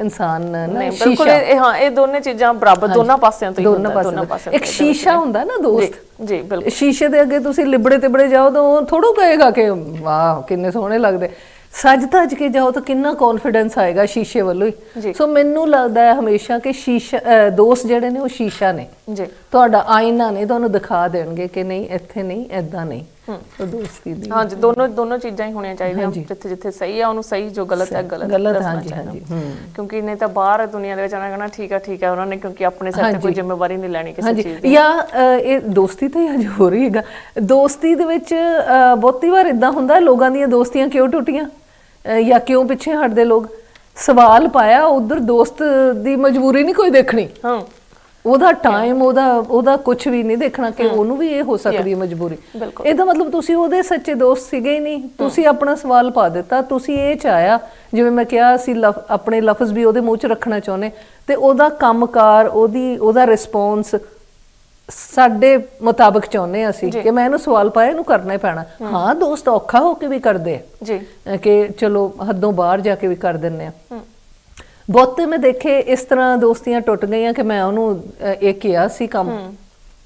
ਇਨਸਾਨ ਨਾ ਬਿਲਕੁਲ ਇਹ ਹਾਂ ਇਹ ਦੋਨੇ ਚੀਜ਼ਾਂ ਬਰਾਬਰ ਦੋਨਾਂ ਪਾਸਿਆਂ ਤੋਂ ਹੀ ਦੋਨਾਂ ਹੁੰਦਾ, ਪਾਸਿਆਂ ਇੱਕ ਸ਼ੀਸ਼ਾ ਹੁੰਦਾ ਨਾ ਦੋਸਤ। ਜੀ ਬਿਲਕੁਲ। ਸ਼ੀਸ਼ੇ ਦੇ ਅੱਗੇ ਤੁਸੀਂ ਲਿਬੜੇ ਤਿਬੜੇ ਜਾਓ ਤਾਂ ਉਹ ਥੋੜੋ ਕਹੇਗਾ ਕਿ ਵਾਹ ਕਿੰਨੇ ਸੋਹਣੇ ਲੱਗਦੇ। ਸੱਜ ਧੱਜ ਕੇ ਜਾਓ ਤਾਂ ਕਿੰਨਾ ਕੌਨਫੀਡੈਂਸ ਆਏਗਾ ਸ਼ੀਸ਼ੇ ਵੱਲੋਂ। ਹੀ। ਸੋ ਮੈਨੂੰ ਲੱਗਦਾ ਹੈ ਹਮੇਸ਼ਾ ਕਿ ਸ਼ੀਸ਼ਾ ਦੋਸਤ ਜਿਹੜੇ ਨੇ ਉਹ ਸ਼ੀਸ਼ਾ ਨੇ। ਜੀ। ਤੁਹਾਡਾ ਆਇਨਾ ਨੇ ਤੁਹਾਨੂੰ ਦਿਖਾ ਦੇਣਗੇ ਕਿ ਨਹੀਂ ਇੱਥੇ ਨਹੀਂ ਐਦਾਂ ਨਹੀਂ। ਉਹ ਦੋਸਤੀ ਦੀ। ਹਾਂਜੀ ਦੋਨੋਂ ਦੋਨੋਂ ਚੀਜ਼ਾਂ ਹੀ ਹੋਣੀਆਂ ਚਾਹੀਦੀਆਂ। ਜਿੱਥੇ ਜਿੱਥੇ ਸਹੀ ਆ ਉਹਨੂੰ ਸਹੀ ਜੋ ਗਲਤ ਹੈ ਗਲਤ ਗਲਤ, ਹਾਂਜੀ। ਹਾਂਜੀ। ਕਿਉਂਕਿ ਨਹੀਂ ਤਾਂ ਬਾਹਰ ਦੁਨੀਆ ਦੇ ਵਿੱਚ ਆਣਾ ਕਹਿਣਾ ਠੀਕ ਆ ਠੀਕ ਆ ਉਹਨਾਂ ਨੇ ਕਿਉਂਕਿ ਆਪਣੇ ਸਿਰ ਤੇ ਕੋਈ ਜ਼ਿੰਮੇਵਾਰੀ ਨਹੀਂ ਲੈਣੀ ਕਿਸੇ ਚੀਜ਼ ਦੀ। ਜਾਂ ਇਹ ਦੋਸਤੀ ਤਾਂ ਹੀ ਅੱਜ ਹੋ ਰਹੀ ਹੈਗਾ। ਦੋਸਤੀ ਦੇ ਵਿੱਚ ਬਹੁਤੀ ਵਾਰ ਇਦਾਂ ਹੁੰਦਾ ਲੋਕਾਂ ਦੀਆਂ ਦੋਸਤੀਆਂ ਕਿਉਂ ਟੁੱਟੀਆਂ? ਜਾਂ ਕਿਉਂ ਪਿੱਛੇ ਹਟਦੇ ਲੋਕ? ਸਵਾਲ ਪਾਇਆ ਉਧਰ ਦੋਸਤ ਦੀ ਮਜਬੂਰੀ ਨਹੀਂ ਕੋਈ ਦੇਖਣੀ। ਹਾਂ। ਉਹਦਾ ਟਾਈਮ ਉਹਦਾ ਉਹਦਾ ਕੁਝ ਵੀ ਨਹੀਂ ਦੇਖਣਾ ਕਿ ਉਹਨੂੰ ਵੀ ਇਹ ਹੋ ਸਕਦੀ ਹੈ ਮਜਬੂਰੀ। ਇਹਦਾ ਮਤਲਬ ਤੁਸੀਂ ਉਹਦੇ ਸੱਚੇ ਦੋਸਤ ਸੀਗੇ ਹੀ ਨਹੀਂ। ਤੁਸੀਂ ਆਪਣਾ ਸਵਾਲ ਪਾ ਦਿੱਤਾ। ਤੁਸੀਂ ਇਹ ਚਾਹਿਆ ਜਿਵੇਂ ਮੈਂ ਕਿਹਾ ਸੀ ਲਫ਼- ਆਪਣੇ ਲਫ਼ਜ਼ ਵੀ ਉਹਦੇ ਮੂੰਹ 'ਚ ਰੱਖਣਾ ਚਾਹੁੰਦੇ ਤੇ ਉਹਦਾ ਕੰਮਕਾਰ ਉਹਦੀ ਉਹਦਾ ਰਿਸਪੌਂਸ ਸਾਡੇ ਮੁਤਾਬਕ ਚਾਹੁੰਦੇ ਅਸੀਂ ਕਿ ਮੈਂ ਇਹਨੂੰ ਸਵਾਲ ਪਾਇਆ ਇਹਨੂੰ ਕਰਨਾ ਹੀ ਪੈਣਾ। ਹਾਂ ਦੋਸਤ ਔਖਾ ਹੋ ਕੇ ਵੀ ਕਰਦੇ ਜੀ। ਕਿ ਚਲੋ ਹੱਦੋਂ ਬਾਹਰ ਜਾ ਕੇ ਵੀ ਕਰ ਦਿੰਨੇ ਆ ਬਹੁਤੇ ਮੈਂ ਦੇਖੇ ਇਸ ਤਰ੍ਹਾਂ ਦੋਸਤੀਆਂ ਟੁੱਟ ਗਈਆਂ ਕਿ ਮੈਂ ਉਹਨੂੰ ਇਹ ਕਿਹਾ ਸੀ ਕੰਮ।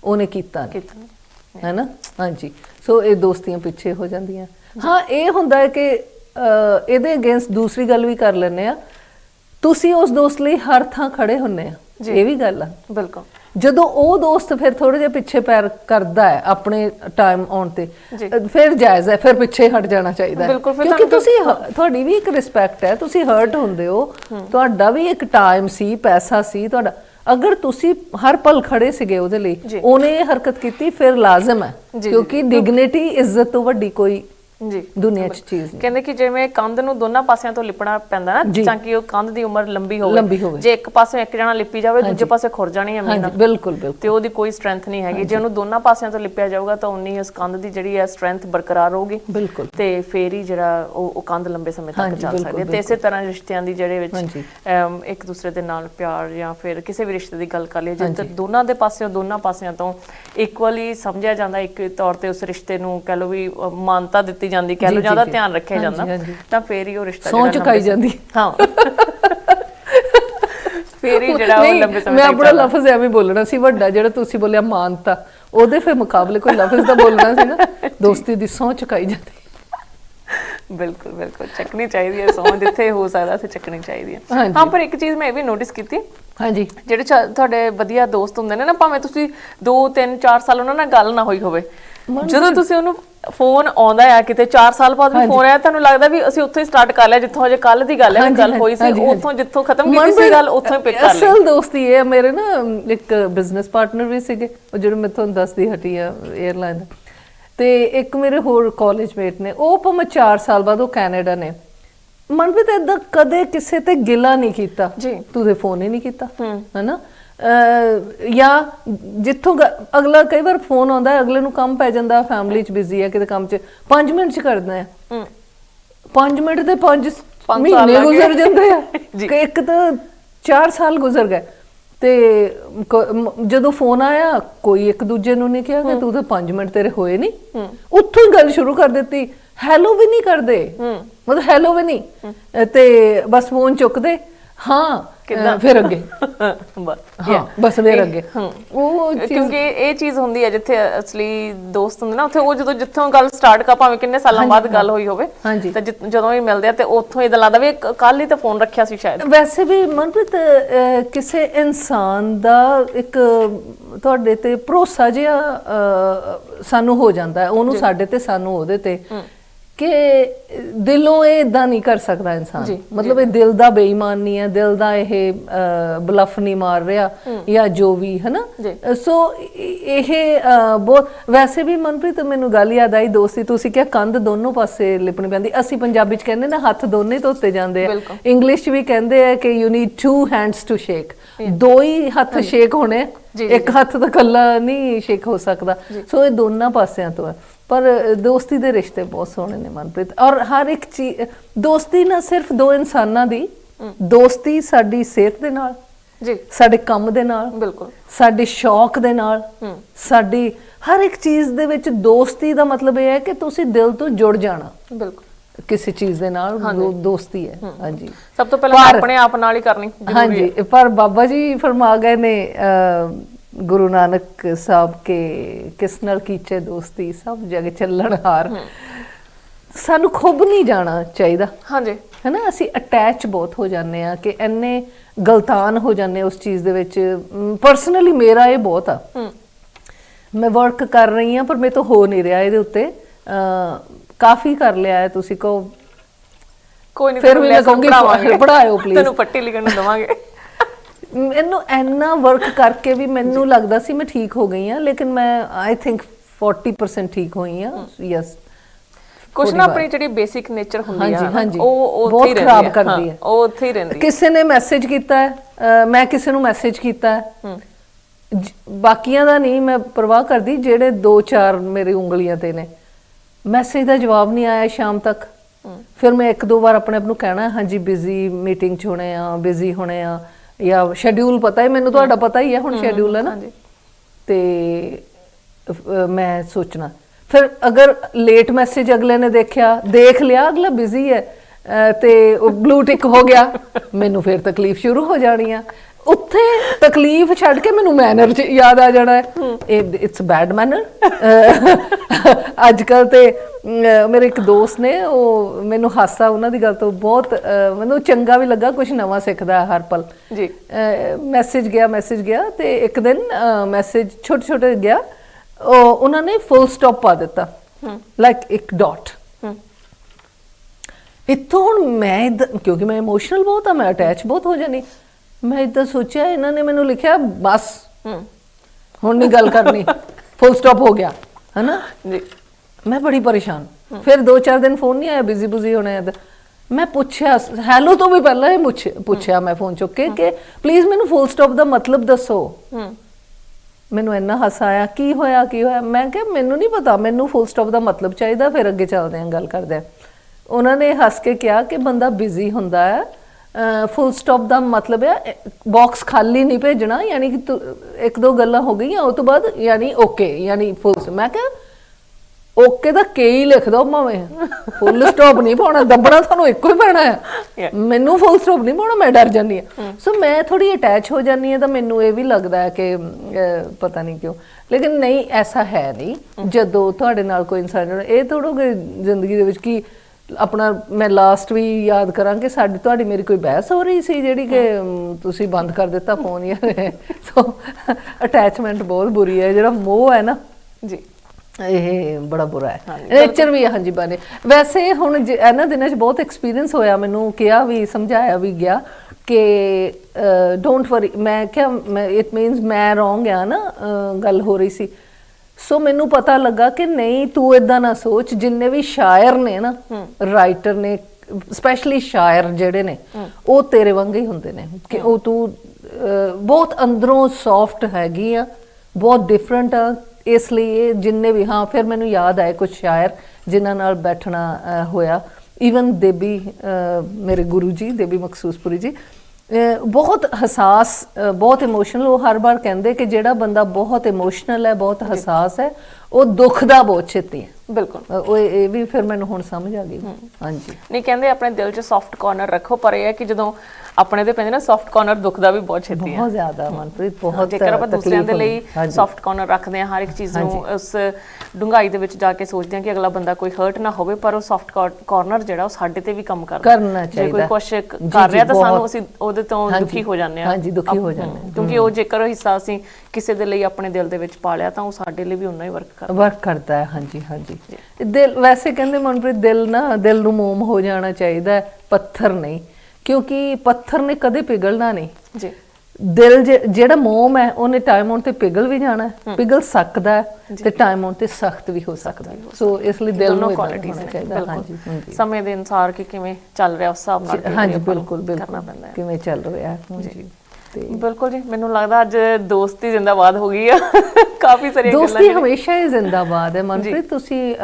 ਉਹਨੇ ਕੀਤਾ ਕਿਤਨਾ ਹੈਨਾ? ਹਾਂਜੀ। ਸੋ ਇਹ ਦੋਸਤੀਆਂ ਪਿੱਛੇ ਹੋ ਜਾਂਦੀਆਂ। ਹਾਂ ਇਹ ਹੁੰਦਾ ਹੈ ਕਿ ਇਹਦੇ ਅਗੇਂਸਟ ਦੂਸਰੀ ਗੱਲ ਵੀ ਕਰ ਲੈਂਦੇ ਆ। ਤੁਸੀਂ ਉਸ ਦੋਸਤ ਲਈ ਹਰ ਥਾਂ ਖੜੇ ਹੁੰਨੇ ਆ। ਇਹ ਵੀ ਗੱਲ ਆ। ਬਿਲਕੁਲ। ਜਦੋਂ ਉਹ ਦੋਸਤ ਫਿਰ ਥੋੜੇ ਜਿਹਾ ਪਿੱਛੇ ਪੈਰ ਕਰਦਾ ਹੈ ਆਪਣੇ ਟਾਈਮ ਆਉਣ ਤੇ ਫਿਰ ਜਾਇਜ਼ ਹੈ ਫਿਰ ਪਿੱਛੇ ਹਟ ਜਾਣਾ ਚਾਹੀਦਾ ਹੈ। ਕਿਉਂਕਿ ਤੁਸੀਂ ਤੁਹਾਡੀ ਵੀ ਇੱਕ ਰਿਸਪੈਕਟ ਹੈ ਤੁਸੀਂ ਹਰਟ ਹੁੰਦੇ ਹੋ ਤੁਹਾਡਾ ਵੀ ਇੱਕ ਟਾਈਮ ਸੀ ਪੈਸਾ ਸੀ ਤੁਹਾਡਾ ਅਗਰ ਤੁਸੀਂ ਹਰ ਪਲ ਖੜੇ ਸੀਗੇ ਉਹਦੇ ਲਈ। ਉਹਨੇ ਇਹ ਹਰਕਤ ਕੀਤੀ ਫਿਰ ਲਾਜ਼ਮ ਹੈ। ਕਿਉਂਕਿ ਡਿਗਨਿਟੀ ਇੱਜ਼ਤ ਤੋਂ ਵੱਡੀ ਕੋਈ ਜੀ। ਦੁਨੀਆ 'ਚ ਚੀਜ਼ ਨਹੀਂ। ਕਹਿੰਦੇ ਕਿ ਜਿਵੇਂ ਕੰਧ ਨੂੰ ਦੋਨਾਂ ਪਾਸਿਆਂ ਤੋਂ ਲਿਪਣਾ ਪੈਂਦਾ ਨਾ। ਤਾਂ ਕਿ ਉਹ ਕੰਧ ਦੀ ਉਮਰ ਲੰਬੀ ਹੋਵੇ। ਜੇ ਇੱਕ ਪਾਸੇ ਇੱਕ ਜਣਾ ਲਿਪੀ ਜਾਵੇ ਦੂਜੇ ਪਾਸੇ ਖੁਰ ਜਾਣੀ ਹੈ ਮੀਨਾ ਹਾਂਜੀ ਬਿਲਕੁਲ ਬਿਲਕੁਲ। ਤੇ ਉਹਦੀ ਕੋਈ ਸਟਰੈਂਥ ਨਹੀਂ ਹੈਗੀ। ਜੇ ਉਹਨੂੰ ਦੋਨਾਂ ਪਾਸਿਆਂ ਤੋਂ ਲਿਪਿਆ ਜਾਊਗਾ ਤਾਂ ਉਨੀ ਉਸ ਕੰਧ ਦੀ ਜਿਹੜੀ ਹੈ ਸਟਰੈਂਥ ਬਰਕਰਾਰ ਰਹੂਗੀ। ਬਿਲਕੁਲ। ਤੇ ਫੇਰ ਹੀ ਜਿਹੜਾ ਉਹ ਕੰਧ ਲੰਬੇ ਸਮੇਂ ਤੱਕ ਚੱਲ ਸਕਦੀ ਹੈ। ਤੇ ਇਸੇ ਤਰ੍ਹਾਂ ਰਿਸ਼ਤਿਆਂ ਦੀ ਜਿਹੜੇ ਵਿੱਚ ਇੱਕ ਦੂਸਰੇ ਦੇ ਨਾਲ ਪਿਆਰ ਜਾਂ ਫਿਰ ਕਿਸੇ ਵੀ ਰਿਸ਼ਤੇ ਦੀ ਗੱਲ ਕਰ ਲਈਏ ਜੇ ਦੋਨਾਂ ਦੇ ਪਾਸਿਓਂ ਦੋਨਾਂ ਪਾਸਿਆਂ ਤੋਂ ਇਕੁਅਲੀ ਸਮਝਿਆ ਜਾਂਦਾ ਇੱਕ ਤੌਰ ਤੇ ਉਸ ਰਿਸ਼ਤੇ ਨੂੰ ਕਹਿ ਲਓ ਵੀ ਮਾਨਤਾ ਦਿੱਤੀ ਜਾਂਦੀ ਕਹਿ ਜੀ, ਜ਼ਿਆਦਾ। ਧਿਆਨ ਰੱਖਿਆ ਜਾਂਦਾ। ਤਾਂ ਫੇਰ ਹੀ ਉਹ ਰਿਸ਼ਤਾ ਜਿਹੜਾ ਚੁਕਾਈ ਜਾਂਦੀ। ਹਾਂ ਫੇਰ ਹੀ ਜਿਹੜਾ ਉਹ ਲੰਬੇ ਸਮੇਂ ਮੈਂ ਆਪਣਾ। ਲਫ਼ਜ਼ ਐਵੇਂ ਬੋਲਣਾ ਸੀ ਵੱਡਾ ਜਿਹੜਾ ਤੁਸੀਂ ਬੋਲਿਆ ਮਾਨਤਾ ਉਹਦੇ ਫਿਰ ਮੁਕਾਬਲੇ ਕੋਈ ਲਫ਼ਜ਼ ਦਾ ਬੋਲਣਾ ਸੀ ਨਾ ਦੋਸਤੀ ਦੀ ਸਹੁੰ ਚੁਕਾਈ ਜਾਂਦੀ ਬਿਲਕੁਲ ਬਿਲਕੁਲ ਚੱਕਣੀ ਚਾਹੀਦੀ ਹੈ ਸੌਂ ਜਿੱਥੇ ਹੋ ਸਕਦਾ ਉੱਥੇ ਚੱਕਣੀ ਚਾਹੀਦੀ ਹੈ। ਹਾਂ ਪਰ ਇੱਕ ਚੀਜ਼ ਮੈਂ ਇਹ ਵੀ ਨੋਟਿਸ ਕੀਤੀ ਹਾਂਜੀ ਜਿਹੜੇ ਤੁਹਾਡੇ ਵਧੀਆ ਦੋਸਤ ਹੁੰਦੇ ਨੇ ਨਾ ਭਾਵੇਂ ਤੁਸੀਂ 2 3 4 ਸਾਲ ਉਹਨਾਂ ਨਾਲ ਗੱਲ ਨਾ ਹੋਈ ਹੋਵੇ ਜਦੋਂ ਤੁਸੀਂ ਉਹਨੂੰ ਫੋਨ ਆਉਂਦਾ ਆ ਕਿਤੇ 4 ਸਾਲ ਬਾਅਦ ਵੀ ਫੋਨ ਆਇਆ ਤੁਹਾਨੂੰ ਲੱਗਦਾ ਵੀ ਅਸੀਂ ਉੱਥੋਂ ਹੀ ਸਟਾਰਟ ਕਰ ਲਿਆ ਜਿੱਥੋਂ ਅਜੇ ਕੱਲ ਦੀ ਗੱਲ ਹੈ ਗੱਲ ਹੋਈ ਸੀ। ਉੱਥੋਂ ਜਿੱਥੋਂ ਖਤਮ ਕੀਤੀ ਸੀ ਗੱਲ ਉੱਥੋਂ ਹੀ ਪਿਕ ਕਰ ਲਈ। ਅਸਲ ਦੋਸਤੀ ਇਹ ਮੇਰੇ ਨਾ ਇੱਕ ਬਿਜ਼ਨਸ ਪਾਰਟਨਰ ਵੀ ਸੀਗੇ ਉਹ ਜਿਹੜੇ ਮੈਂ ਤੁਹਾਨੂੰ ਦੱਸਦੀ ਹਟੀ ਆ 에ਅਰਲਾਈਨ ਦਾ। ਤੇ ਇੱਕ ਮੇਰੇ ਹੋਰ ਕਾਲਜ ਮੇਟ ਨੇ ਉਹ ਭਾਵੇਂ 4 ਸਾਲ ਬਾਅਦ ਉਹ ਕੈਨੇਡਾ ਨੇ। ਮਨਪ੍ਰੀਤ ਏਦਾਂ ਕਦੇ ਕਿਸੇ ਤੇ ਗਿਲਾ ਨਹੀਂ ਕੀਤਾ। ਜੀ। ਤੂੰ ਤੇ ਫੋਨ ਹੀ ਨਹੀਂ ਕੀਤਾ ਹੈਨਾ? ਜਾਂ ਜਿੱਥੋਂ ਅਗਲਾ ਕਈ ਵਾਰ ਫੋਨ ਆਉਂਦਾ ਅਗਲੇ ਨੂੰ ਕੰਮ ਪੈ ਜਾਂਦਾ ਫੈਮਿਲੀ 'ਚ ਬਿਜ਼ੀ ਹੈ ਕਿਤੇ ਕੰਮ 'ਚ। 5 ਮਿੰਟ 'ਚ ਕਰਦਾ ਹੈ। ਹੂੰ। 5 ਮਿੰਟ ਤੇ 5 ਪੰਜ ਮਹੀਨੇ। ਗੁਜ਼ਰ ਜਾਂਦੇ ਆ। ਕਿ ਇੱਕ ਤਾਂ 4 ਸਾਲ ਗੁਜ਼ਰ ਗਏ। ਤੇ ਜਦੋਂ ਫੋਨ ਆਇਆ ਕੋਈ ਇੱਕ ਦੂਜੇ ਨੂੰ ਨਹੀਂ ਕਿਹਾ ਕਿ ਤੂੰ ਤਾਂ 5 ਮਿੰਟ ਤੇਰੇ ਹੋਏ ਨਹੀਂ। ਉੱਥੋਂ ਹੀ ਗੱਲ ਸ਼ੁਰੂ ਕਰ ਦਿੱਤੀ। ਹੈਲੋ ਵੀ ਨਹੀਂ ਕਰਦੇ। ਮਤਲਬ ਹੈਲੋ ਵੀ ਨਹੀਂ। ਤੇ ਬਸ ਫੋਨ ਚੁੱਕਦੇ। ਹਾਂ ਅ, ਫਿਰ ਅੱਗੇ। ਬਸ ਹਾਂ ਬਸ ਫਿਰ ਅੱਗੇ। ਹਾਂ। ਉਹ ਕਿਉਂਕਿ ਇਹ ਚੀਜ਼ ਹੁੰਦੀ ਹੈ ਜਿੱਥੇ ਅਸਲੀ ਦੋਸਤ ਹੁੰਦੇ ਨਾ ਉੱਥੇ ਉਹ ਜਦੋਂ ਜਿੱਥੋਂ ਗੱਲ ਸਟਾਰਟ ਕਰ ਭਾਵੇਂ ਕਿੰਨੇ ਸਾਲਾਂ ਬਾਅਦ ਗੱਲ ਹੋਈ ਹੋਵੇ। ਤਾਂ ਜਦੋਂ ਹੀ ਮਿਲਦੇ ਆ ਤੇ ਉੱਥੋਂ ਇਦਾਂ ਲੱਗਦਾ ਵੀ ਕੱਲ ਹੀ ਤਾਂ ਫੋਨ ਰੱਖਿਆ ਸੀ ਸ਼ਾਇਦ। ਵੈਸੇ ਵੀ ਮਨਪ੍ਰੀਤ ਕਿਸੇ ਇਨਸਾਨ ਦਾ ਇੱਕ ਤੁਹਾਡੇ ਤੇ ਭਰੋਸਾ ਜਿਹਾ ਸਾਨੂੰ ਹੋ ਜਾਂਦਾ ਹੈ। ਉਹਨੂੰ ਸਾਡੇ ਤੇ ਸਾਨੂੰ ਉਹਦੇ ਤੇ। ਕਿ ਦਿਲੋਂ ਇਹ ਇਦਾਂ ਨਹੀਂ ਕਰ ਸਕਦਾ ਇਨਸਾਨ। ਮਤਲਬ ਇਹ ਦਿਲ ਦਾ ਬੇਈਮਾਨ ਨਹੀਂ ਹੈ ਦਿਲ ਦਾ ਇਹ ਬਲਫ ਨਹੀਂ ਮਾਰ ਰਿਹਾ ਜਾਂ ਜੋ ਵੀ ਹੈ ਨਾ ਜੀ। ਸੋ ਇਹ ਬਹੁਤ ਵੈਸੇ ਵੀ ਮਨਪ੍ਰੀਤ ਮੈਨੂੰ ਗੱਲ ਯਾਦ ਆਈ ਦੋਸਤੀ ਤੁਸੀਂ ਕਿਹਾ ਕੰਧ ਦੋਨੋਂ ਪਾਸੇ ਲਿਪਣੀ ਪੈਂਦੀ। ਅਸੀਂ ਪੰਜਾਬੀ ਚ ਕਹਿੰਦੇ ਨਾ ਹੱਥ ਦੋਨੇ ਧੋਤੇ ਜਾਂਦੇ ਆ। ਇੰਗਲਿਸ਼ ਚ ਵੀ ਕਹਿੰਦੇ ਆ ਕਿ you need two hands to shake ਦੋ ਹੀ ਹੱਥ ਸ਼ੇਕ ਹੋਣੇ। ਇੱਕ ਹੱਥ ਤਾਂ ਕੱਲਾ ਨਹੀਂ ਸ਼ੇਕ ਹੋ ਸਕਦਾ। ਸੋ ਇਹ ਦੋਨਾਂ ਪਾਸਿਆਂ ਤੋਂ ਹੈ ਪਰ ਦੋਸਤੀ ਦੇ ਰਿਸ਼ਤੇ ਬਹੁਤ ਸੋਹਣੇ ਨੇ ਮਨਪ੍ਰੀਤ। ਔਰ ਹਰ ਇੱਕ ਚੀਜ਼ ਦੋਸਤੀ ਨਾ ਸਿਰਫ ਦੋ ਇਨਸਾਨਾਂ ਦੀ। ਦੋਸਤੀ ਸਾਡੀ ਸਿਹਤ ਦੇ ਨਾਲ ਜੀ। ਸਾਡੇ ਕੰਮ ਦੇ ਨਾਲ ਬਿਲਕੁਲ। ਸਾਡੇ ਸ਼ੌਕ ਦੇ ਨਾਲ ਸਾਡੀ ਹਰ ਇੱਕ ਚੀਜ਼ ਦੇ ਵਿੱਚ ਦੋਸਤੀ ਦਾ ਮਤਲਬ ਇਹ ਹੈ ਕਿ ਤੁਸੀਂ ਦਿਲ ਤੋਂ ਜੁੜ ਜਾਣਾ। ਬਿਲਕੁਲ। ਕਿਸੇ ਚੀਜ਼ ਦੇ ਨਾਲ ਦੋਸਤੀ ਹੈ। ਹਾਂਜੀ। ਸਭ ਤੋਂ ਪਹਿਲਾਂ ਆਪਣੇ ਆਪ ਨਾਲ ਹੀ ਕਰਨੀ ਜ਼ਰੂਰੀ ਹੈ। ਹਾਂਜੀ। ਪਰ ਬਾਬਾ ਜੀ ਫਰਮਾ ਗਏ ਨੇ ਗੁਰੂ ਨਾਨਕ ਸਾਹਿਬ ਕੇ ਕਿਸ ਨਾਲ ਕੀਚੇ ਦੋਸਤੀ ਸਭ ਜਗ ਚੱਲਣ ਹਾਰ। ਸਾਨੂੰ ਖੁੱਬ ਨਹੀਂ ਜਾਣਾ ਚਾਹੀਦਾ। ਹਾਂਜੀ। ਹੈਨਾ ਅਸੀਂ ਅਟੈਚ ਬਹੁਤ ਹੋ ਜਾਂਦੇ ਆ ਕਿ ਐਨੇ ਗਲਤਾਨ ਹੋ ਜਾਂਦੇ ਉਸ ਚੀਜ਼ ਦੇ ਵਿੱਚ। ਪਰਸਨਲੀ ਮੇਰਾ ਇਹ ਬਹੁਤ ਆ। ਮੈਂ ਵਰਕ ਕਰ ਰਹੀ ਹਾਂ ਪਰ ਮੇਰੇ ਤੋਂ ਹੋ ਨਹੀਂ ਰਿਹਾ ਇਹਦੇ ਉੱਤੇ। ਕਾਫੀ ਕਰ ਲਿਆ ਹੈ ਤੁਸੀਂ ਕਹੋ। ਕੋਈ ਨਹੀਂ ਫਿਰ ਵੀ ਮੈਂ ਕਹੂੰਗੀ ਪੜ੍ਹਾਇਓ please। ਤੈਨੂੰ ਪੱਟੀ ਲਿਖਣ ਨੂੰ ਦਵਾਂਗੇ। ਮੈਨੂੰ ਇੰਨਾ ਵਰਕ ਕਰਕੇ ਵੀ ਮੈਨੂੰ ਲੱਗਦਾ ਸੀ ਮੈਂ ਠੀਕ ਹੋ ਗਈ ਹਾਂ ਲੇਕਿਨ ਮੈਂ ਆਈ ਥਿੰਕ 40% ਠੀਕ ਹੋਈ ਹਾਂ। ਯੈਸ ਕੁਛ ਨਾ ਆਪਣੀ ਜਿਹੜੀ ਬੇਸਿਕ ਨੇਚਰ ਹੁੰਦੀ ਆ। ਉਹ ਉੱਥੇ ਹੀ ਰਹਿੰਦੀ ਖਰਾਬ ਹੈ। ਕਰਦੀ ਹਾਂ, ਹੈ। ਉਹ ਉੱਥੇ ਹੀ ਰਹਿੰਦੀ ਹੈ ਕਿਸੇ ਨੇ ਮੈਸੇਜ ਕੀਤਾ ਹੈ ਮੈਂ ਕਿਸੇ ਨੂੰ ਮੈਸੇਜ ਕੀਤਾ ਹੈ। ਬਾਕੀਆਂ ਦਾ ਨਹੀਂ ਮੈਂ ਪਰਵਾਹ ਕਰਦੀ ਜਿਹੜੇ 2-4 ਮੇਰੇ ਉਂਗਲੀਆਂ ਤੇ ਨੇ। ਮੈਸੇਜ ਦਾ ਜਵਾਬ ਨਹੀਂ ਆਇਆ ਸ਼ਾਮ ਤੱਕ। ਫਿਰ ਮੈਂ ਇੱਕ ਦੋ ਵਾਰ ਆਪਣੇ ਆਪ ਨੂੰ ਕਹਿਣਾ ਹਾਂਜੀ ਬਿਜ਼ੀ ਮੀਟਿੰਗ ਚ ਹੋਣੇ ਆ ਬਿਜ਼ੀ ਹੋਣੇ ਆ। ਜਾਂ ਸ਼ੈਡਿਊਲ ਪਤਾ ਹੈ ਮੈਨੂੰ ਤੁਹਾਡਾ ਪਤਾ ਹੀ ਹੈ ਹੁਣ ਸ਼ੈਡਿਊਲ ਹੈ ਨਾ। ਤੇ ਮੈਂ ਸੋਚਣਾ। ਫਿਰ ਅਗਰ ਲੇਟ ਮੈਸੇਜ ਅਗਲੇ ਨੇ ਦੇਖਿਆ ਦੇਖ ਲਿਆ ਅਗਲਾ ਬਿਜ਼ੀ ਹੈ ਤੇ ਉਹ ਬਲੂ ਟਿਕ ਹੋ ਗਿਆ ਮੈਨੂੰ ਫਿਰ ਤਕਲੀਫ ਸ਼ੁਰੂ ਹੋ ਜਾਣੀ ਆ। ਉੱਥੇ ਤਕਲੀਫ ਛੱਡ ਕੇ ਮੈਨੂੰ ਮੈਨਰ ਚ ਯਾਦ ਆ ਜਾਣਾ ਹੈ। ਇਹ ਇਟਸ ਬੈਡ ਮੈਨਰ ਅੱਜ ਕੱਲ ਤੇ ਮੇਰੇ ਇੱਕ ਦੋਸਤ ਨੇ ਉਹ ਮੈਨੂੰ ਹਾਸਾ ਉਹਨਾਂ ਦੀ ਗੱਲ ਤੋਂ ਬਹੁਤ ਮੈਨੂੰ ਚੰਗਾ ਵੀ ਲੱਗਾ ਕੁਝ ਨਵਾਂ ਸਿੱਖਦਾ ਹਰ ਪਲ ਜੀ। ਮੈਸੇਜ ਗਿਆ ਮੈਸੇਜ ਗਿਆ ਤੇ ਇੱਕ ਦਿਨ ਮੈਸੇਜ ਛੋਟੇ ਛੋਟੇ ਗਿਆ। ਉਹ ਉਹਨਾਂ ਨੇ ਫੁੱਲ ਸਟਾਪ ਪਾ ਦਿੱਤਾ। ਲਾਈਕ ਇੱਕ ਡਾਟ ਇੱਥੋਂ ਹੁਣ ਮੈਂ ਕਿਉਂਕਿ ਮੈਂ ਇਮੋਸ਼ਨਲ ਬਹੁਤ ਆ ਮੈਂ ਅਟੈਚ ਬਹੁਤ ਹੋ ਜਾਨੀ ਮੈਂ ਇਦਾਂ ਸੋਚਿਆ ਇਹਨਾਂ ਨੇ ਮੈਨੂੰ ਲਿਖਿਆ ਬਸ ਹੂੰ। ਹੁਣ ਨਹੀਂ ਗੱਲ ਕਰਨੀ। ਫੁੱਲ ਸਟਾਪ ਹੋ ਗਿਆ ਹਨਾ? ਜੀ। ਮੈਂ ਬੜੀ ਪਰੇਸ਼ਾਨ। ਫਿਰ 2-4 ਦਿਨ ਫੋਨ ਨਹੀਂ ਆਇਆ ਬਿਜ਼ੀ ਬੁਜ਼ੀ ਹੋਣੇ ਆ ਮੈਂ ਪੁੱਛਿਆ ਹੈਲੋ ਤੋਂ ਵੀ ਪਹਿਲਾਂ ਹੀ ਪੁੱਛ- ਪੁੱਛਿਆ ਮੈਂ ਫੋਨ ਚੁੱਕ ਕੇ ਕਿ ਪਲੀਜ਼ ਮੈਨੂੰ ਫੁੱਲ ਸਟਾਪ ਦਾ ਮਤਲਬ ਦੱਸੋ। ਹੂੰ। ਮੈਨੂੰ ਇੰਨਾ ਹਾਸਾ ਆਇਆ ਕੀ ਹੋਇਆ ਕੀ ਹੋਇਆ? ਮੈਂ ਕਿਹਾ ਮੈਨੂੰ ਨਹੀਂ ਪਤਾ ਮੈਨੂੰ ਫੁੱਲ ਸਟਾਪ ਦਾ ਮਤਲਬ ਚਾਹੀਦਾ ਫਿਰ ਅੱਗੇ ਚੱਲਦੇ ਹਾਂ ਗੱਲ ਕਰਦੇ ਹਾਂ ਉਹਨਾਂ ਨੇ ਹੱਸ ਕੇ ਕਿਹਾ ਕਿ ਬੰਦਾ ਬਿਜ਼ੀ ਹੁੰਦਾ ਹੈ ਫੁੱਲ ਸਟਾਪ ਦਾ ਮਤਲਬ ਹੈ ਬਾਕਸ ਖਾਲੀ ਨਹੀਂ ਭੇਜਣਾ ਯਾਨੀ ਕਿ ਇੱਕ ਦੋ ਗੱਲਾਂ ਹੋ ਗਈਆਂ ਉਹ ਤੋਂ ਬਾਅਦ ਯਾਨੀ ਓਕੇ ਯਾਨੀ ਫੁੱਲ ਮੈਂ ਕਿਹਾ ਓਕੇ ਦਾ ਕੇ ਹੀ ਲਿਖ ਦੋ ਭਾਵੇਂ। ਫੁੱਲ ਸਟਾਪ ਨਹੀਂ ਪਾਉਣਾ ਦੱਬਣਾ ਤੁਹਾਨੂੰ ਇੱਕੋ ਹੀ ਪੈਣਾ ਹੈ. ਮੈਨੂੰ ਫੁੱਲ ਸਟਾਪ ਨਹੀਂ ਪਾਉਣਾ ਮੈਂ ਡਰ ਜਾਂਦੀ ਹਾਂ। ਸੋ ਮੈਂ ਥੋੜੀ ਅਟੈਚ ਹੋ ਜਾਂਦੀ ਹਾਂ ਤਾਂ ਮੈਨੂੰ ਇਹ ਵੀ ਲੱਗਦਾ ਹੈ ਕਿ ਪਤਾ ਨਹੀਂ ਕਿਉਂ। ਲੇਕਿਨ ਨਹੀਂ ਐਸਾ ਹੈ ਨਹੀਂ। ਜਦੋਂ ਤੁਹਾਡੇ ਨਾਲ ਕੋਈ ਇਨਸਾਨ ਇਹ ਥੋੜੋਗੇ ਜ਼ਿੰਦਗੀ ਦੇ ਵਿੱਚ ਕੀ ਆਪਣਾ ਮੈਂ ਲਾਸਟ ਵੀ ਯਾਦ ਕਰਾਂ ਕਿ ਸਾਡੀ ਤੁਹਾਡੀ ਮੇਰੀ ਕੋਈ ਬਹਿਸ ਹੋ ਰਹੀ ਸੀ ਜਿਹੜੀ ਕਿ ਤੁਸੀਂ ਬੰਦ ਕਰ ਦਿੱਤਾ ਫੋਨ ਯਾਰ। ਸੋ ਅਟੈਚਮੈਂਟ ਬਹੁਤ ਬੁਰੀ ਹੈ ਜਿਹੜਾ ਮੋਹ ਹੈ ਨਾ। ਜੀ। ਇਹ ਬੜਾ ਬੁਰਾ ਹੈ। ਨੇਚਰ ਵੀ ਹਾਂਜੀ ਬਣੇ। ਵੈਸੇ ਹੁਣ ਇਹਨਾਂ ਦਿਨਾਂ 'ਚ ਬਹੁਤ ਐਕਸਪੀਰੀਅੰਸ ਹੋਇਆ ਮੈਨੂੰ ਕਿਹਾ ਵੀ ਸਮਝਾਇਆ ਵੀ ਗਿਆ ਕਿ ਡੋਂਟ ਵਰੀ ਮੈਂ ਕਿਹਾ ਮੈਂ ਇਟ ਮੀਨਸ ਮੈਂ ਰੋਂਗ ਆ ਨਾ ਗੱਲ ਹੋ ਰਹੀ ਸੀ। ਸੋ ਮੈਨੂੰ ਪਤਾ ਲੱਗਾ ਕਿ ਨਹੀਂ ਤੂੰ ਇਦਾਂ ਨਾ ਸੋਚ ਜਿੰਨੇ ਵੀ ਸ਼ਾਇਰ ਨੇ ਨਾ ਰਾਈਟਰ ਨੇ ਸਪੈਸ਼ਲੀ ਸ਼ਾਇਰ ਜਿਹੜੇ ਨੇ ਉਹ ਤੇਰੇ ਵਾਂਗੇ ਹੀ ਹੁੰਦੇ ਨੇ ਕਿ ਉਹ ਤੂੰ ਬਹੁਤ ਅੰਦਰੋਂ ਸੌਫਟ ਹੈਗੀ ਆ ਬਹੁਤ ਡਿਫਰੈਂਟ ਆ ਇਸ ਲਈ ਜਿੰਨੇ ਵੀ ਹਾਂ ਫਿਰ ਮੈਨੂੰ ਯਾਦ ਆਏ ਕੁਝ ਸ਼ਾਇਰ ਜਿਨ੍ਹਾਂ ਨਾਲ ਬੈਠਣਾ ਹੋਇਆ। ਈਵਨ ਦੇਬੀ ਮੇਰੇ ਗੁਰੂ ਜੀ ਦੇਬੀ ਮਕਸੂਸਪੁਰੀ ਜੀ ਬਹੁਤ ਹਸਾਸ ਬਹੁਤ ਇਮੋਸ਼ਨਲ ਉਹ ਹਰ ਵਾਰ ਕਹਿੰਦੇ ਕਿ ਜਿਹੜਾ ਬੰਦਾ ਬਹੁਤ ਇਮੋਸ਼ਨਲ ਹੈ ਬਹੁਤ ਹਸਾਸ ਹੈ ਉਹ ਦੁੱਖ ਦਾ ਬਹੁਤ ਛੇਤੀ ਹੈ। ਬਿਲਕੁਲ। ਉਹ ਇਹ ਵੀ ਫਿਰ ਮੈਨੂੰ ਹੁਣ ਸਮਝ ਆ ਗਈ। ਹਾਂਜੀ। ਨਹੀਂ ਕਹਿੰਦੇ ਆਪਣੇ ਦਿਲ 'ਚ ਸੌਫਟ ਕਾਰਨਰ ਰੱਖੋ ਪਰ ਇਹ ਹੈ ਕਿ ਜਦੋਂ ਆਪਣੇ ਤੇ ਪੈਂਦੇ ਨਾ ਸੌਫਟ ਕਾਰਨਰ ਦੁਖਦਾ ਵੀ ਬਹੁਤ ਛੇਤੀ ਹੈ। ਬਹੁਤ ਜ਼ਿਆਦਾ ਮਨਪ੍ਰੀਤ ਬਹੁਤ ਜੇਕਰ ਆਪਾਂ ਦੂਸਰਿਆਂ ਦੇ ਲਈ। ਸੌਫਟ ਕਾਰਨਰ ਰੱਖਦੇ ਹਾਂ ਹਰ ਇੱਕ ਚੀਜ਼ ਨੂੰ ਉਸ ਡੂੰਘਾਈ ਦੇ ਵਿੱਚ ਜਾ ਕੇ ਸੋਚਦੇ ਹਾਂ ਕਿ ਅਗਲਾ ਬੰਦਾ ਕੋਈ ਹਰਟ ਨਾ ਹੋਵੇ ਪਰ ਉਹ ਸੌਫਟ ਕਾਰਨਰ ਜਿਹੜਾ ਉਹ ਸਾਡੇ ਤੇ ਵੀ ਕੰਮ ਕਰਦਾ। ਕਰਨਾ ਜੇ ਕੋਈ ਚਾਹੀਦਾ। ਜੀ, ਕਰ ਰਿਹਾ ਤਾਂ ਸਾਨੂੰ। ਅਸੀਂ ਉਹਦੇ ਤੋਂ ਦੁਖੀ ਹੋ ਜਾਂਦੇ ਹਾਂ। ਹਾਂਜੀ, ਦੁਖੀ ਹੋ ਜਾਂਦੇ ਹਾਂ। ਕਿਉਂਕਿ ਉਹ ਜੇਕਰ ਉਹ ਹਿੱਸਾ ਅਸੀਂ ਕਿਸੇ ਦੇ ਲਈ ਆਪਣੇ ਦਿਲ ਦੇ ਵਿੱਚ ਪਾ ਲਿਆ ਤਾਂ ਉਹ ਸਾਡੇ ਲਈ ਵੀ ਉਨਾ ਹੀ ਵਰਕ ਕਰਦਾ। ਵਰਕ ਕਰਦਾ ਹੈ। ਹਾਂਜੀ ਹਾਂਜੀ। ਦਿਲ ਵੈਸੇ ਕਹਿੰਦੇ ਮਨਪ੍ਰੀਤ ਦਿਲ ਨਾ ਦਿਲ ਨੂੰ ਮੋਮ ਹੋ ਜਾਣਾ ਚਾਹੀਦਾ ਪੱਥਰ ਨਹੀਂ। ਕਿਉਂਕਿ ਪੱਥਰ ਨੇ ਕਦੇ ਪਿਘਲਣਾ ਨਹੀਂ। ਜੀ। ਦਿਲ ਜਿਹੜਾ ਮੋਮ ਹੈ ਉਹਨੇ ਟਾਈਮ ਆਉਣ ਤੇ ਪਿਘਲ ਵੀ ਜਾਣਾ ਹੈ, ਪਿਘਲ ਸਕਦਾ ਤੇ ਟਾਈਮ ਆਉਣ ਤੇ ਸਖਤ ਵੀ ਹੋ ਸਕਦਾ ਸੋ ਇਸ ਲਈ ਦਿਲ ਨੂੰ ਹੋਣਾ ਨੇ ਚਾਹੀਦਾ। ਹਾਂਜੀ ਸਮੇਂ ਦੇ ਅਨਸਾਰ ਕਿ ਕਿਵੇਂ ਚੱਲ ਰਿਹਾ ਉਸ ਹਿਸਾਬ ਨਾਲ ਹਾਂਜੀ ਬਿਲਕੁਲ ਬਿਲਕੁਲ। ਕਿਵੇਂ ਚੱਲ ਰਿਹਾ ਹਾਂਜੀ। ਤੇ ਬਿਲਕੁਲ ਜੀ ਮੈਨੂੰ ਲੱਗਦਾ ਅੱਜ ਦੋਸਤੀ ਜ਼ਿੰਦਾਬਾਦ ਹੋ ਗਈ ਆ। ਕਾਫੀ ਸਾਰੀਆਂ ਗੱਲਾਂ ਦੋਸਤੀ ਹਮੇਸ਼ਾ ਹੀ ਜ਼ਿੰਦਾਬਾਦ ਹੈ ਮਨਪ੍ਰੀਤ ਤੁਸੀਂ